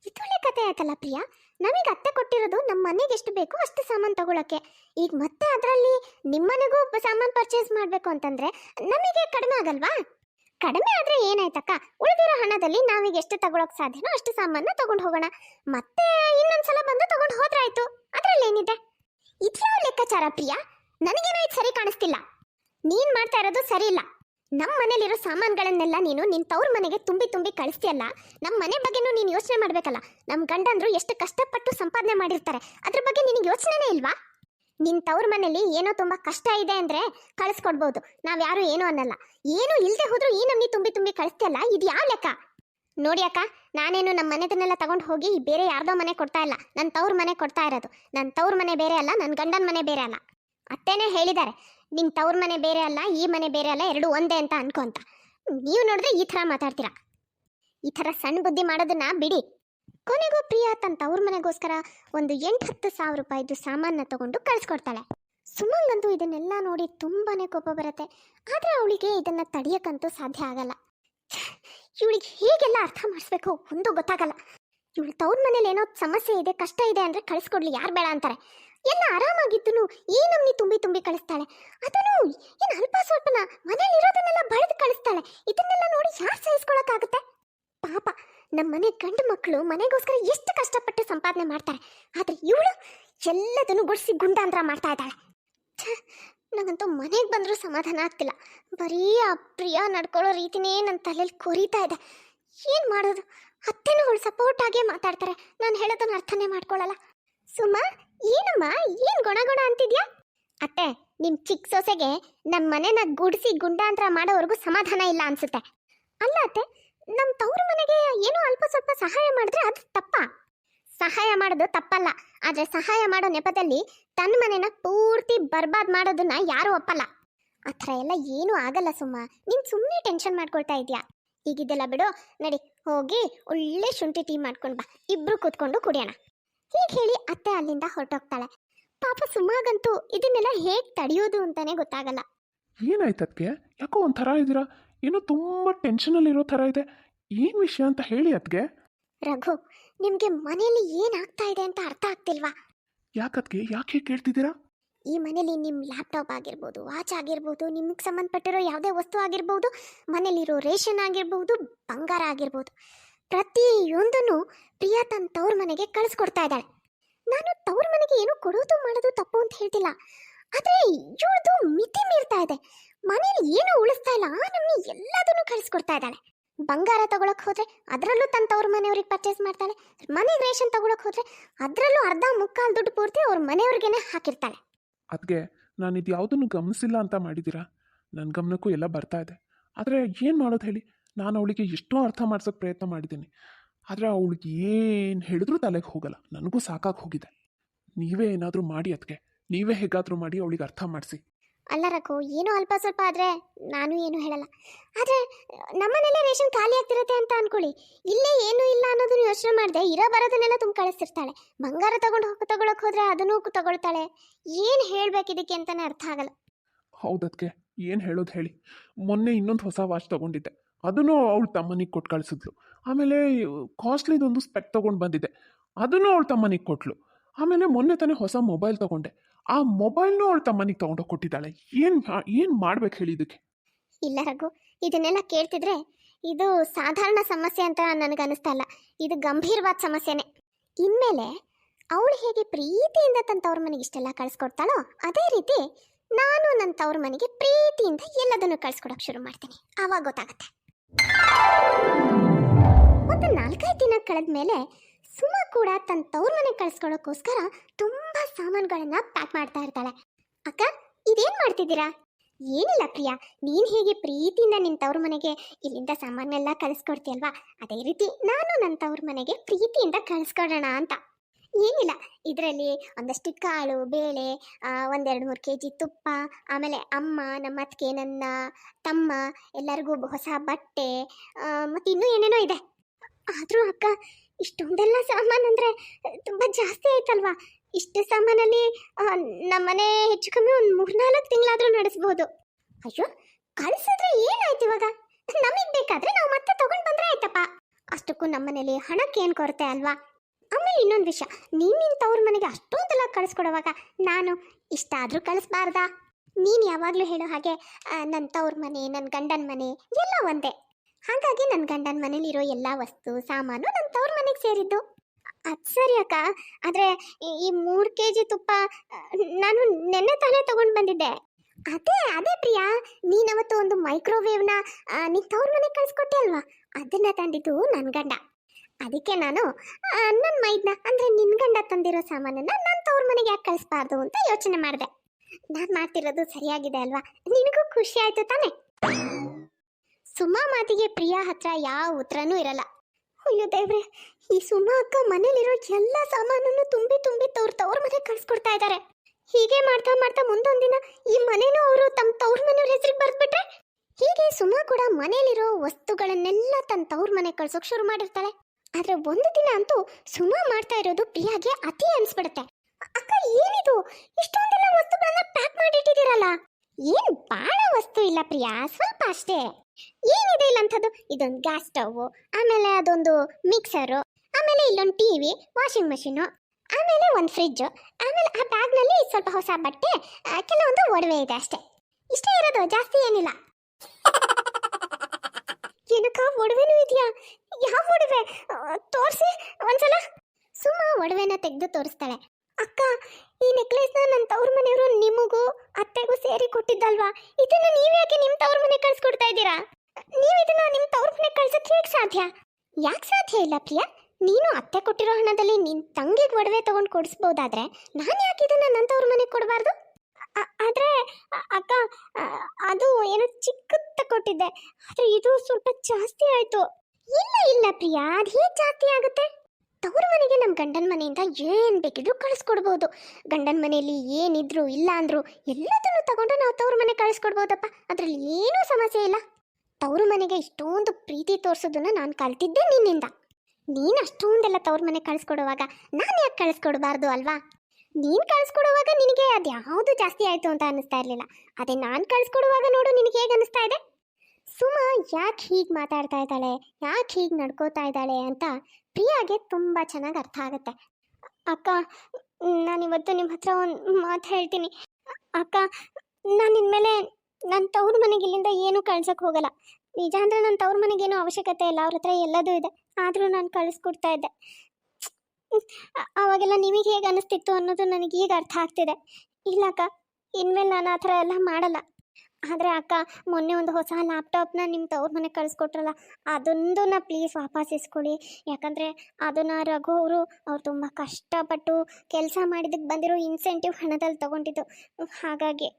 ಇದೊಳ್ಳೆ ಕತೆ ಆಯ್ತಲ್ಲ ಪ್ರಿಯಾ? ನಮಗೆ ಅತ್ತೆ ಕೊಟ್ಟಿರೋದು ನಮ್ಮ ಮನೆಗೆ ಎಷ್ಟು ಬೇಕೋ ಅಷ್ಟು ಸಾಮಾನು ತಗೊಳಕ್ಕೆ. ಈಗ ಮತ್ತೆ ಅದರಲ್ಲಿ ನಿಮ್ಮನೆಗೂ ಸಾಮಾನು ಪರ್ಚೇಸ್ ಮಾಡಬೇಕು ಅಂತಂದ್ರೆ ನಮಗೆ ಕಡಿಮೆ ಆಗಲ್ವಾ? ಕಡಿಮೆ ಆದ್ರೆ ಏನಾಯ್ತಕ್ಕ? ಉಳಿದಿರೋ ಹಣದಲ್ಲಿ ನಾವೀಗ ಎಷ್ಟು ತಗೊಳಕ್ ಸಾಧ್ಯನೋ ಅಷ್ಟು ಸಾಮಾನ ತಗೊಂಡು ಹೋಗೋಣ. ಮತ್ತೆ ಇನ್ನೊಂದ್ಸಲ ಬಂದು ತಗೊಂಡು ಹೋದ್ರಾಯ್ತು. ಅದ್ರಲ್ಲಿ ಏನಿದೆ? ಇದ್ಯಾವ ಲೆಕ್ಕಾಚಾರ ಪ್ರಿಯಾ? ನನಗೇನೋ ಇದು ಸರಿ ಕಾಣಿಸ್ತಿಲ್ಲ. ನೀನ್ ಮಾಡ್ತಾ ಇರೋದು ಸರಿ ಇಲ್ಲ. ನಮ್ಮ ಮನೇಲಿರೋ ಸಾಮಾನುಗಳನ್ನೆಲ್ಲ ನೀನು ನಿನ್ ತವ್ರ ಮನೆಗೆ ತುಂಬಿ ತುಂಬಿ ಕಳಿಸ್ತೀಯಲ್ಲ? ನಮ್ಮ ಮನೆ ಬಗ್ಗೆನೂ ನೀನು ಯೋಚನೆ ಮಾಡ್ಬೇಕಲ್ಲ? ನಮ್ಮ ಗಂಡಂದ್ರು ಎಷ್ಟು ಕಷ್ಟಪಟ್ಟು ಸಂಪಾದನೆ ಮಾಡಿರ್ತಾರೆ. ಅದ್ರ ಬಗ್ಗೆ ನಿನಗೆ ಯೋಚನೆನೇ ಇಲ್ವಾ? ನಿನ್ ತವ್ರ ಮನೇಲಿ ಏನೋ ತುಂಬಾ ಕಷ್ಟ ಇದೆ ಅಂದ್ರೆ ಕಳಿಸ್ಕೊಡ್ಬೋದು. ನಾವ್ ಯಾರು ಏನು ಅನ್ನಲ್ಲ. ಏನು ಇಲ್ದೆ ಹೋದ್ರು ಈ ನಮ್ಮಿ ತುಂಬಿ ತುಂಬಿ ಕಳಿಸ್ತಲ್ಲ ಇದು ಯಾವ ಲೆಕ್ಕ? ನೋಡಿ ಅಕ್ಕ, ನಾನೇನು ನಮ್ಮ ಮನೆದನ್ನೆಲ್ಲ ತಗೊಂಡು ಹೋಗಿ ಬೇರೆ ಯಾರ್ದೋ ಮನೆ ಕೊಡ್ತಾ ಇಲ್ಲ. ನನ್ನ ತವ್ರ ಮನೆ ಕೊಡ್ತಾ ಇರೋದು. ನನ್ನ ತವ್ರ ಮನೆ ಬೇರೆ ಅಲ್ಲ ನನ್ನ ಗಂಡನ ಮನೆ ಬೇರೆ ಅಲ್ಲ. ಅತ್ತೇನೆ ಹೇಳಿದ್ದಾರೆ, ನಿನ್ ತವ್ರ ಮನೆ ಬೇರೆ ಅಲ್ಲ, ಈ ಮನೆ ಬೇರೆ ಅಲ್ಲ, ಎರಡು ಒಂದೇ ಅಂತ ಅನ್ಕೊಂತ ನೀವು ನೋಡಿದ್ರೆ ಈ ಥರ ಮಾತಾಡ್ತೀರಾ. ಈ ಥರ ಸಣ್ಣ ಬುದ್ಧಿ ಮಾಡೋದನ್ನ ಬಿಡಿ. ಕೊನೆಗೂ ಪ್ರಿಯಾ ತನ್ನ ತವ್ರ ಮನೆಗೋಸ್ಕರ ಒಂದು ಎಂಟು ಹತ್ತು ಸಾವಿರ ರೂಪಾಯಿದು ಸಾಮಾನ ತಗೊಂಡು ಕಳಿಸ್ಕೊಡ್ತಾಳೆ. ಸುಮಂಗಂತೂ ಇದನ್ನೆಲ್ಲ ನೋಡಿ ತುಂಬಾನೇ ಕೋಪ ಬರುತ್ತೆ. ಆದ್ರೆ ಅವಳಿಗೆ ಇದನ್ನ ತಡೆಯಕ್ಕಂತೂ ಸಾಧ್ಯ ಆಗಲ್ಲ. ಇವಳಿಗೆ ಹೇಗೆಲ್ಲ ಅರ್ಥ ಮಾಡಿಸ್ಬೇಕು ಒಂದು ಗೊತ್ತಾಗಲ್ಲ. ಇವಳು ತವ್ರ ಮನೇಲಿ ಏನೋ ಸಮಸ್ಯೆ ಇದೆ, ಕಷ್ಟ ಇದೆ ಅಂದ್ರೆ ಕಳಿಸ್ಕೊಡ್ಲಿ, ಯಾರು ಬೇಡ ಅಂತಾರೆ. ಎಲ್ಲ ಆರಾಮಾಗಿದ್ದು ಏನಮ್ಮಿ ತುಂಬಿ ತುಂಬಿ ಕಳಿಸ್ತಾಳೆ. ಅದನ್ನು ಏನು ಅಲ್ಪ ಸ್ವಲ್ಪನ ಮನೇಲಿರೋದನ್ನೆಲ್ಲ ಬಳೆದು ಕಳಿಸ್ತಾಳೆ. ಇದನ್ನೆಲ್ಲ ನೋಡಿ ಯಾರು ಸಹಿಸ್ಕೊಳಕ್ಕಾಗುತ್ತೆ? ಪಾಪ ನಮ್ಮ ಮನೆ ಗಂಡು ಮಕ್ಕಳು ಮನೆಗೋಸ್ಕರ ಎಷ್ಟು ಕಷ್ಟಪಟ್ಟು ಸಂಪಾದನೆ ಮಾಡ್ತಾರೆ. ಆದ್ರೆ ಇವಳು ಎಲ್ಲದನ್ನು ಗುಡಿಸಿ ಗುಂಡಾಂತರ ಮಾಡ್ತಾ ಇದ್ದಾಳೆ. ನನಗಂತೂ ಮನೆಗೆ ಬಂದರೂ ಸಮಾಧಾನ ಆಗ್ತಿಲ್ಲ. ಬರೀ ಆ ಪ್ರಿಯ ನಡ್ಕೊಳ್ಳೋ ರೀತಿನೇ ನನ್ನ ತಲೆಯಲ್ಲಿ ಕೊರಿತಾ ಇದೆ. ಏನು ಮಾಡೋದು? ಅತ್ತೆನೂ ಅವಳು ಸಪೋರ್ಟ್ ಆಗೇ ಮಾತಾಡ್ತಾರೆ. ನಾನು ಹೇಳೋದನ್ನ ಅರ್ಥನೇ ಮಾಡ್ಕೊಳ್ಳಲ್ಲ ಸುಮ್ಮ ಏನಮ್ಮ? ಏನು ಗೊಣಗೊಣ ಗೊಣ ಅಂತಿದ್ಯಾ? ಅತ್ತೆ ನಿಮ್ಮ ಚಿಕ್ಕ ಸೊಸೆಗೆ ನಮ್ಮ ಮನೆನ ಗುಡಿಸಿ ಗುಂಡಾಂತರ ಮಾಡೋವರೆಗೂ ಸಮಾಧಾನ ಇಲ್ಲ ಅನ್ಸುತ್ತೆ. ಅಲ್ಲ ಅತ್ತೆ ನಮ್ಮ ತವ್ರ ಮನೆಗೆ ಏನೋ ಅಲ್ಪ ಸ್ವಲ್ಪ ಸಹಾಯ ಮಾಡಿದ್ರೆ ಅದು ತಪ್ಪ. ಸಹಾಯ ಮಾಡೋದು ತಪ್ಪಲ್ಲ. ಆದರೆ ಸಹಾಯ ಮಾಡೋ ನೆಪದಲ್ಲಿ ತನ್ನ ಮನೆನ ಪೂರ್ತಿ ಬರ್ಬಾದ್ ಮಾಡೋದನ್ನ ಯಾರೂ ಒಪ್ಪಲ್ಲ. ಆ ಥರ ಎಲ್ಲ ಏನೂ ಆಗಲ್ಲ ಸುಮ್ಮ. ನೀನು ಸುಮ್ಮನೆ ಟೆನ್ಷನ್ ಮಾಡ್ಕೊಳ್ತಾ ಇದೆಯಾ? ಈಗಿದ್ದೆಲ್ಲ ಬಿಡು. ನಡಿ, ಹೋಗಿ ಒಳ್ಳೆ ಶುಂಠಿ ಟೀ ಮಾಡ್ಕೊಂಡು ಬಾ. ಇಬ್ರು ಕೂತ್ಕೊಂಡು ಕುಡಿಯೋಣ. ಹೀಗೆ ಹೇಳಿ ಅತ್ತೆ ಅಲ್ಲಿಂದ ಹೊರಟೋಗ್ತಾಳೆ. ಪಾಪ ಸುಮ್ಮಾಗಂತೂ ಇದನ್ನೆಲ್ಲ ಹೇಗೆ ತಡೆಯೋದು ಅಂತಾನೆ ಗೊತ್ತಾಗಲ್ಲ. ಏನಾಯ್ತು ಅದಕ್ಕೆ ಯಾಕೋ ಒಂಥರ ಇದ್ದೀರಾ ಏನೋ ತುಂಬ ಟೆನ್ಷನಲ್ಲಿರೋ ಥರ ಇದೆ. ಏನು ವಿಷಯ ಅಂತ ಹೇಳಿ ಅದಕ್ಕೆ ರಘು ನಿಮಗೆ ಮನೆಯಲ್ಲಿ ಏನಾಗ್ತಾ ಇದೆ ಅಂತ ಅರ್ಥ ಆಗ್ತಿಲ್ವಾ? ಯಾಕದ್ಕೆ ಯಾಕೆ ಕೇಳ್ತಿದ್ದೀರಾ? ಈ ಮನೇಲಿ ನಿಮ್ಮ ಲ್ಯಾಪ್ಟಾಪ್ ಆಗಿರ್ಬೋದು ವಾಚ್ ಆಗಿರ್ಬೋದು ನಿಮಗೆ ಸಂಬಂಧಪಟ್ಟಿರೋ ಯಾವುದೇ ವಸ್ತು ಆಗಿರ್ಬೋದು ಮನೇಲಿರೋ ರೇಷನ್ ಆಗಿರ್ಬೋದು ಬಂಗಾರ ಆಗಿರ್ಬೋದು. ಪ್ರತಿಯೊಂದನ್ನು ಪ್ರಿಯಾ ತನ್ನ ತವ್ರ ಮನೆಗೆ ಕಳಿಸ್ಕೊಡ್ತಾ ಇದ್ದಾಳೆ. ನಾನು ತವ್ರ ಮನೆಗೆ ಏನು ಕೊಡೋದು ಮಾಡೋದು ತಪ್ಪು ಅಂತ ಹೇಳ್ತಿಲ್ಲ. ಆದರೆ ಇವಳದು ಮಿತಿ ಮೀರ್ತಾ ಇದೆ. ಮನೇಲಿ ಏನು ಉಳಿಸ್ತಾ ಇಲ್ಲ. ನಮ್ಗೆ ಎಲ್ಲದನ್ನು ಕಳಿಸ್ಕೊಡ್ತಾ ಇದ್ದಾಳೆ. ಬಂಗಾರ ತಗೊಳಕ್ ಹೋದ್ರೆ ಅದರಲ್ಲೂ ತನ್ನ ತವ್ರ ಮನೆಯವ್ರಿಗೆ ಪರ್ಚೇಸ್ ಮಾಡ್ತಾಳೆ. ಮನೆಗೆ ರೇಷನ್ ತಗೊಳಕ್ ಹೋದ್ರೆ ಅದರಲ್ಲೂ ಅರ್ಧ ಮುಕ್ಕಾಲು ದುಡ್ಡು ಪೂರ್ತಿ ಅವ್ರ ಮನೆಯವ್ರಿಗೇನೆ ಹಾಕಿರ್ತಾಳೆ. ಅದಕ್ಕೆ ನಾನು ಇದು ಯಾವುದನ್ನು ಗಮನಿಸಿಲ್ಲ ಅಂತ ಮಾಡಿದ್ದೀರಾ ನನ್ನ ಗಮನಕ್ಕೂ ಎಲ್ಲ ಬರ್ತಾ ಇದೆ. ಆದರೆ ಏನು ಮಾಡೋದು ಹೇಳಿ? ನಾನು ಅವಳಿಗೆ ಎಷ್ಟೋ ಅರ್ಥ ಮಾಡ್ಸೋಕ್ಕೆ ಪ್ರಯತ್ನ ಮಾಡಿದ್ದೀನಿ. ಆದರೆ ಅವಳಿಗೆ ಏನು ಹೇಳಿದ್ರೂ ತಲೆಗೆ ಹೋಗಲ್ಲ. ನನಗೂ ಸಾಕಾಗಿ ಹೋಗಿದೆ. ನೀವೇ ಏನಾದರೂ ಮಾಡಿ ಅದಕ್ಕೆ ನೀವೇ ಹೇಗಾದರೂ ಮಾಡಿ ಅವಳಿಗೆ ಅರ್ಥ ಮಾಡಿಸಿ. ಅಲ್ಲ ರಘು, ಏನು ಅಲ್ಪ ಸ್ವಲ್ಪ ಆದರೆ ನಾನು ಏನು ಹೇಳಲ್ಲ. ಆದರೆ, ನಮ್ಮನೆಲ್ಲೇ ರೇಷನ್ ಖಾಲಿ ಆಗ್ತಿರುತ್ತೆ ಅಂತ ಅನ್ಕೊಳ್ಳಿ. ಇಲ್ಲೇ ಏನೂ ಇಲ್ಲ ಅನ್ನೋದನ್ನು ಯೋಚನೆ ಮಾಡಿದೆ ಇರೋ ಬರೋದನ್ನೆಲ್ಲ ತುಂಬ ಕಳಿಸ್ತಿರ್ತಾಳೆ. ಬಂಗಾರ ತಗೊಂಡು ಹೋಗಿ, ತಗೊಳಕ್ ಹೋದ್ರೆ ಅದನ್ನೂ ತಗೊಳ್ತಾಳೆ. ಏನು ಹೇಳಬೇಕಿದಕ್ಕೆ ಅಂತಲೇ ಅರ್ಥ ಆಗಲ್ಲ. ಹೌದಕ್ಕೆ ಏನು ಹೇಳೋದು ಹೇಳಿ. ಮೊನ್ನೆ ಇನ್ನೊಂದು ಹೊಸ ವಾಚ್ ತಗೊಂಡಿದ್ದೆ. ಅದನ್ನು ಅವಳು ತಮ್ಮನಿಗೆ ಕೊಟ್ಟು ಕಳಿಸಿದ್ಲು. ಆಮೇಲೆ ಕಾಸ್ಟ್ಲಿದೊಂದು ಸ್ಪೆಕ್ ತೊಗೊಂಡು ಬಂದಿದ್ದೆ ಅದನ್ನು ಅವಳು ತಮ್ಮನಿಗೆ ಕೊಟ್ಲು. ಆಮೇಲೆ ಮೊನ್ನೆ ತಾನೇ ಹೊಸ ಮೊಬೈಲ್ ತೊಗೊಂಡೆ. ಆ ಮೊಬೈಲ್ನೂ ಅವಳು ತಮ್ಮನಿಗೆ ತಗೊಂಡೋಗಿ ಕೊಟ್ಟಿದ್ದಾಳೆ. ಏನು ಏನು ಮಾಡ್ಬೇಕು ಹೇಳಿ ಇದಕ್ಕೆ? ಇಲ್ಲ ರಘು, ಇದನ್ನೆಲ್ಲ ಕೇಳ್ತಿದ್ರೆ ಇದು ಸಾಧಾರಣ ಸಮಸ್ಯೆ ಅಂತ ನನಗೆ ಅನಿಸ್ತಾ ಇಲ್ಲ. ಇದು ಗಂಭೀರವಾದ ಸಮಸ್ಯೆನೇ. ಇನ್ಮೇಲೆ ಅವಳು ಹೇಗೆ ಪ್ರೀತಿಯಿಂದ ತನ್ನ ತವ್ರ ಮನೆಗೆ ಇಷ್ಟೆಲ್ಲ ಕಳಿಸ್ಕೊಡ್ತಾಳೋ, ಅದೇ ರೀತಿ ನಾನು ನನ್ನ ತವ್ರ ಮನೆಗೆ ಪ್ರೀತಿಯಿಂದ ಎಲ್ಲದನ್ನು ಕಳಿಸ್ಕೊಡಕ್ಕೆ ಶುರು ಮಾಡ್ತೀನಿ. ಆವಾಗ ಗೊತ್ತಾಗತ್ತೆ. ಒಂದು ನಾಲ್ಕೈದು ದಿನ ಕಳೆದ ಮೇಲೆ ಸುಮಾ ಕೂಡ ತನ್ನ ತವ್ರ ಮನೆಗೆ ಕಳಿಸ್ಕೊಡೋಕ್ಕೋಸ್ಕರ ತುಂಬ ಸಾಮಾನುಗಳನ್ನ ಪ್ಯಾಕ್ ಮಾಡ್ತಾ ಇರ್ತಾಳೆ. ಅಕ್ಕ, ಇದೇನು ಮಾಡ್ತಿದ್ದೀರಾ? ಏನಿಲ್ಲ ಪ್ರಿಯಾ, ನೀನ್ ಹೇಗೆ ಪ್ರೀತಿಯಿಂದ ನಿನ್ ತವ್ರ ಮನೆಗೆ ಇಲ್ಲಿಂದ ಸಾಮಾನೆಲ್ಲ ಕಳಿಸ್ಕೊಡ್ತೀಯಲ್ವಾ? ಅದೇ ರೀತಿ ನಾನು ನನ್ನ ತವ್ರ ಮನೆಗೆ ಪ್ರೀತಿಯಿಂದ ಕಳಿಸ್ಕೊಡೋಣ ಅಂತ. ಏನಿಲ್ಲ, ಇದರಲ್ಲಿ ಒಂದಷ್ಟು ಕಾಳು, ಬೇಳೆ ಒಂದೆರಡು ಮೂರು ಕೆ ಜಿ ತುಪ್ಪ, ಆಮೇಲೆ ಅಮ್ಮ, ನಮ್ಮ ಅತ್ತಿಗೆ ನನ್ನ ತಮ್ಮ, ಎಲ್ಲರಿಗೂ ಹೊಸ ಬಟ್ಟೆ ಮತ್ತೆ ಇನ್ನೂ ಏನೇನೋ ಇದೆ. ಆದರೂ ಅಕ್ಕ ಇಷ್ಟೊಂದೆಲ್ಲ ಸಾಮಾನು ಅಂದರೆ ತುಂಬ ಜಾಸ್ತಿ ಆಯ್ತಲ್ವಾ? ಇಷ್ಟು ಸಾಮಾನಲ್ಲಿ ನಮ್ಮನೆ ಹೆಚ್ಚು ಕಮ್ಮಿ ಒಂದು ಮೂರ್ನಾಲ್ಕು ತಿಂಗಳಾದರೂ ನಡೆಸ್ಬೋದು. ಅಯ್ಯೋ, ಕಳಿಸಿದ್ರೆ ಏನಾಯ್ತು ಇವಾಗ? ನಮಗೆ ಬೇಕಾದ್ರೆ ನಾವು ಮತ್ತೆ ತಗೊಂಡು ಬಂದ್ರೆ ಆಯ್ತಪ್ಪ. ಅಷ್ಟಕ್ಕೂ ನಮ್ಮನೇಲಿ ಹಣಕ್ಕೆ ಏನು ಕೊರತೆ ಅಲ್ವಾ? ಆಮೇಲೆ ಇನ್ನೊಂದು ವಿಷಯ, ನೀನು ನಿನ್ನ ತವ್ರ ಮನೆಗೆ ಅಷ್ಟೊಂದೆಲ್ಲ ಕಳಿಸ್ಕೊಡುವಾಗ ನಾನು ಇಷ್ಟ ಆದರೂ ಕಳಿಸ್ಬಾರ್ದಾ? ನೀನು ಯಾವಾಗಲೂ ಹೇಳೋ ಹಾಗೆ ನನ್ನ ತವ್ರ ಮನೆ ನನ್ನ ಗಂಡನ ಮನೆ ಎಲ್ಲ ಒಂದೇ. ಹಾಗಾಗಿ ನನ್ನ ಗಂಡನ ಮನೇಲಿರೋ ಎಲ್ಲ ವಸ್ತು, ಸಾಮಾನು ನನ್ನ ತವ್ರ ಮನೆಗೆ ಸೇರಿದ್ದು. ಅದು ಸರಿ ಅಕ್ಕ. ಆದರೆ ಈ ಮೂರು ಕೆ ಜಿ ತುಪ್ಪ ನಾನು ನೆನ್ನೆ ತಾನೇ ತಗೊಂಡು ಬಂದಿದ್ದೆ. ಅದೇ ಅದೇ ಪ್ರಿಯಾ. ನೀನವತ್ತು ಒಂದು ಮೈಕ್ರೋವೇವ್ನ ನಿನ್ ತವ್ರ ಮನೆಗೆ ಕಳ್ಸಿಕೊಟ್ಟೆ ಅಲ್ವಾ? ಅದನ್ನ ತಂದಿದ್ದು ನನ್ನ ಗಂಡ. ಅದಕ್ಕೆ ನಾನು ನನ್ನ ಮೈದ್ನ, ಅಂದರೆ ನಿನ್ನ ಗಂಡ ತಂದಿರೋ ಸಾಮಾನನ್ನ ನನ್ನ ತವ್ರ ಮನೆಗೆ ಯಾಕೆ ಕಳಿಸ್ಬಾರ್ದು ಅಂತ ಯೋಚನೆ ಮಾಡಿದೆ. ನಾನು ಮಾಡ್ತಿರೋದು ಸರಿಯಾಗಿದೆ ಅಲ್ವಾ? ನಿನಗೂ ಖುಷಿ ಆಯಿತು ತಾನೆ? ಸುಮಾ ಮಾತಿಗೆ ಪ್ರಿಯಾ ಹತ್ರ ಯಾವ ಉತ್ತರನೂ ಇರಲ್ಲ. ಅಯ್ಯೋ ದೇವ್ರೆ, ಈ ಸುಮಾ ಅಕ್ಕ ಮನೇಲಿರೋ ಎಲ್ಲ ಸಾಮಾನನ್ನು ತುಂಬಿ ತುಂಬಿ ತವ್ರ ತವ್ರ ಮನೆ ಕಳ್ಸ್ಕೊಡ್ತಾ ಇದ್ದಾರೆ ಹೀಗೆ ಮಾಡ್ತಾ ಮಾಡ್ತಾ ಮುಂದೊಂದಿನ ಈ ಮನೇನು ಅವರು ತಮ್ಮ ತವ್ರ ಮನೆಯವ್ರ ಹೆಸರಿಗೆ ಬರ್ದ್ಬಿಟ್ರೆ? ಹೀಗೆ ಸುಮಾ ಕೂಡ ಮನೇಲಿರೋ ವಸ್ತುಗಳನ್ನೆಲ್ಲ ತನ್ನ ತವ್ರ ಮನೆ ಕಳ್ಸೋಕ್ ಶುರು ಮಾಡಿರ್ತಾಳೆ. ಆದ್ರೆ ಒಂದು ದಿನ ಅಂತೂ ಸುಮಾ ಮಾಡ್ತಾ ಇರೋದು ಪ್ರಿಯಾಗೆ ಅತಿ ಅನ್ಸ್ಬಿಡುತ್ತೆ. ಅಕ್ಕ ಏನಿದು? ಇಷ್ಟೊಂದೆಲ್ಲ ವಸ್ತುಗಳನ್ನ ಪ್ಯಾಕ್ ಮಾಡಿಟ್ಟಿದ್ದೀರಲ್ಲ? ಏನ್ ಬಾಳ ವಸ್ತು ಇಲ್ಲ ಪ್ರಿಯಾ, ಸ್ವಲ್ಪ ಅಷ್ಟೇ. ಏನಿದೆ ಇಲ್ಲ ಅಂಥದ್ದು ಇದೊಂದು ಗ್ಯಾಸ್ ಸ್ಟವ್ ಆಮೇಲೆ ಅದೊಂದು ಮಿಕ್ಸರು ಆಮೇಲೆ ಇಲ್ಲೊಂದು ಟಿವಿ ವಾಷಿಂಗ್ ಮಷೀನು ಆಮೇಲೆ ಒಂದು ಫ್ರಿಡ್ಜ್ ಆಮೇಲೆ ಆ ಬ್ಯಾಗ್ನಲ್ಲಿ ಸ್ವಲ್ಪ ಹೊಸ ಬಟ್ಟೆ ಕೆಲವೊಂದು ಒಡವೆ ಇದೆ ಅಷ್ಟೇ. ಇಷ್ಟೇ ಇರೋದು, ಜಾಸ್ತಿ ಏನಿಲ್ಲ. ಏನಕ್ಕ, ಒಡವೆನೂ ಇದೆಯಾ? ಯಾವ ಒಡವೆ? ತೋರಿಸಿ ಒಂದ್ಸಲ. ಸುಮ್ಮ ಒಡವೆನ ತೆಗೆದು ತೋರಿಸ್ತಾಳೆ. ಅಕ್ಕ, ಈ ನೆಕ್ಲೆಸ್ನ ನನ್ನ ತವ್ರ ಮನೆಯವರು ನಿಮಗೂ ಅತ್ತೆಗೂ ಸೇರಿ ಕೊಟ್ಟಿದ್ದಲ್ವಾ? ಇದನ್ನ ನೀವ್ಯಾಕೆ ನಿಮ್ಮ ತವ್ರ ಮನೆ ಕಳ್ಸಿಕೊಡ್ತಾ ಇದ್ದೀರಾ? ನೀವು ಇದನ್ನ ನಿಮ್ಮ ತವ್ರ ಮನೆ ಕಳ್ಸಕ್ಕೆ ಹೇಗೆ ಸಾಧ್ಯ? ಯಾಕೆ ಸಾಧ್ಯ ಇಲ್ಲ ಪ್ರಿಯಾ? ನೀನು ಅತ್ತೆ ಕೊಟ್ಟಿರೋ ಹಣದಲ್ಲಿ ನಿನ್ ತಂಗಿಗೆ ಒಡವೆ ತಗೊಂಡು ಕೊಡಿಸ್ಬೋದಾದ್ರೆ ನಾನು ಯಾಕೆ ಇದನ್ನ ನನ್ನ ತವ್ರ ಮನೆಗೆ ಕೊಡಬಾರ್ದು? ಆದ್ರೆ ಅಕ್ಕ ಅದು ಏನೋ ಚಿಕ್ಕದ ಕೊಟ್ಟಿದ್ದೆ. ಆದ್ರೆ ಇದು ಸ್ವಲ್ಪ ಜಾಸ್ತಿ ಆಯ್ತು. ಇಲ್ಲ ಇಲ್ಲ ಪ್ರಿಯಾ, ಅದು ಹೇಗೆ ಜಾಸ್ತಿ ಆಗುತ್ತೆ? ತವ್ರ ಮನೆಗೆ ನಮ್ಮ ಗಂಡನ ಮನೆಯಿಂದ ಏನು ಬೇಕಿದ್ರು ಕಳಿಸ್ಕೊಡ್ಬೋದು. ಗಂಡನ ಮನೆಯಲ್ಲಿ ಏನಿದ್ರು ಇಲ್ಲ ಅಂದ್ರು ಎಲ್ಲದನ್ನು ತಗೊಂಡು ನಾವು ತವ್ರ ಮನೆ ಕಳಿಸ್ಕೊಡ್ಬೋದಪ್ಪ. ಅದರಲ್ಲಿ ಏನೂ ಸಮಸ್ಯೆ ಇಲ್ಲ. ತವರು ಮನೆಗೆ ಇಷ್ಟೊಂದು ಪ್ರೀತಿ ತೋರಿಸೋದನ್ನ ನಾನು ಕಲ್ತಿದ್ದೆ ನಿನ್ನಿಂದ. ನೀನು ಅಷ್ಟೊಂದೆಲ್ಲ ತವ್ರ ಮನೆ ಕಳಿಸ್ಕೊಡುವಾಗ ನಾನು ಯಾಕೆ ಕಳಿಸ್ಕೊಡ್ಬಾರ್ದು ಅಲ್ವಾ? ನೀನು ಕಳಿಸ್ಕೊಡುವಾಗ ನಿನಗೆ ಅದು ಯಾವುದು ಜಾಸ್ತಿ ಆಯಿತು ಅಂತ ಅನ್ನಿಸ್ತಾ ಇರಲಿಲ್ಲ. ಅದೇ ನಾನು ಕಳಿಸ್ಕೊಡುವಾಗ ನೋಡು ನಿನಗೆ ಹೇಗೆ ಅನ್ನಿಸ್ತಾ ಇದೆ. ಸುಮ ಯಾಕೆ ಹೀಗೆ ಮಾತಾಡ್ತಾ ಇದ್ದಾಳೆ? ಯಾಕೆ ಹೀಗೆ ನಡ್ಕೋತಾ ಇದ್ದಾಳೆ ಅಂತ ಪ್ರಿಯಾಗೆ ತುಂಬ ಚೆನ್ನಾಗಿ ಅರ್ಥ ಆಗುತ್ತೆ. ಅಕ್ಕ, ನಾನಿವತ್ತು ನಿಮ್ಮ ಹತ್ರ ಒಂದು ಮಾತು ಹೇಳ್ತೀನಿ. ಅಕ್ಕ, ನಾನು ಇನ್ಮೇಲೆ ನನ್ನ ತವ್ರ ಮನೆಗೆ ಇಲ್ಲಿಂದ ಏನೂ ಕಳ್ಸಕ್ಕೆ ಹೋಗಲ್ಲ. ನಿಜ ಅಂದರೆ ನನ್ನ ತವ್ರ ಮನೆಗೇನು ಅವಶ್ಯಕತೆ ಇಲ್ಲ. ಅವ್ರ ಹತ್ರ ಎಲ್ಲದೂ ಇದೆ. ಆದರೂ ನಾನು ಕಳಿಸ್ಕೊಡ್ತಾ ಇದ್ದೆ. ಆವಾಗೆಲ್ಲ ನಿಮಗೆ ಹೇಗೆ ಅನ್ನಿಸ್ತಿತ್ತು ಅನ್ನೋದು ನನಗೆ ಈಗ ಅರ್ಥ ಆಗ್ತಿದೆ. ಇಲ್ಲ ಅಕ್ಕ, ಇನ್ಮೇಲೆ ನಾನು ಆ ಥರ ಎಲ್ಲ ಮಾಡಲ್ಲ. ಆದರೆ ಅಕ್ಕ, ಮೊನ್ನೆ ಒಂದು ಹೊಸ ಲ್ಯಾಪ್ಟಾಪ್ನ ನಿಮ್ಮ ತವ್ರ ಮನೆಗೆ ಕಳಿಸ್ಕೊಟ್ರಲ್ಲ ಅದೊಂದನ್ನ ಪ್ಲೀಸ್ ವಾಪಸ್ ಇಸ್ಕೊಳ್ಳಿ ಯಾಕಂದರೆ ಅದನ್ನು ರಘು ಅವರು, ಅವ್ರು ತುಂಬ ಕಷ್ಟಪಟ್ಟು ಕೆಲಸ ಮಾಡಿದ್ದಕ್ಕೆ ಬಂದಿರೋ ಇನ್ಸೆಂಟಿವ್ ಹಣದಲ್ಲಿ ತೊಗೊಂಡಿದ್ದು. ಹಾಗಾಗಿ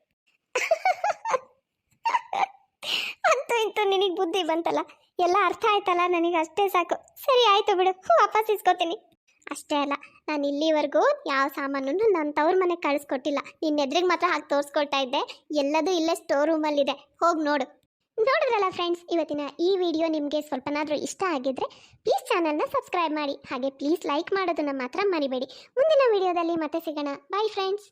ಅಂತೂ ಇಂತೂ ನಿನಗೆ ಬುದ್ಧಿ ಬಂತಲ್ಲ? ಎಲ್ಲ ಅರ್ಥ ಆಯ್ತಲ್ಲ? ನನಗೆ ಅಷ್ಟೇ ಸಾಕು. ಸರಿ, ಆಯಿತು ಬಿಡು. ವಾಪಸ್ ಇಸ್ಕೊತೀನಿ ಅಷ್ಟೇ ಅಲ್ಲ, ನಾನು ಇಲ್ಲಿವರೆಗೂ ಯಾವ ಸಾಮಾನನ್ನು ನನ್ನ ತವ್ರ ಮನೆಗೆ ಕಳಿಸ್ಕೊಟ್ಟಿಲ್ಲ. ನಿನ್ನ ಎದುರಿಗೆ ಮಾತ್ರ ಹಾಗೆ ತೋರಿಸ್ಕೊಳ್ತಾ ಇದ್ದೆ. ಎಲ್ಲದೂ ಇಲ್ಲೇ ಸ್ಟೋರ್ ರೂಮಲ್ಲಿದೆ ಹೋಗಿ ನೋಡು. ನೋಡಿದ್ರಲ್ಲ ಫ್ರೆಂಡ್ಸ್ ಇವತ್ತಿನ ಈ ವಿಡಿಯೋ ನಿಮಗೆ ಸ್ವಲ್ಪನಾದರೂ ಇಷ್ಟ ಆಗಿದ್ರೆ ಪ್ಲೀಸ್ ಚಾನಲ್ನ ಸಬ್ಸ್ಕ್ರೈಬ್ ಮಾಡಿ. ಹಾಗೆ ಪ್ಲೀಸ್ ಲೈಕ್ ಮಾಡೋದನ್ನು ಮಾತ್ರ ಮರಿಬೇಡಿ. ಮುಂದಿನ ವಿಡಿಯೋದಲ್ಲಿ ಮತ್ತೆ ಸಿಗೋಣ. Bye friends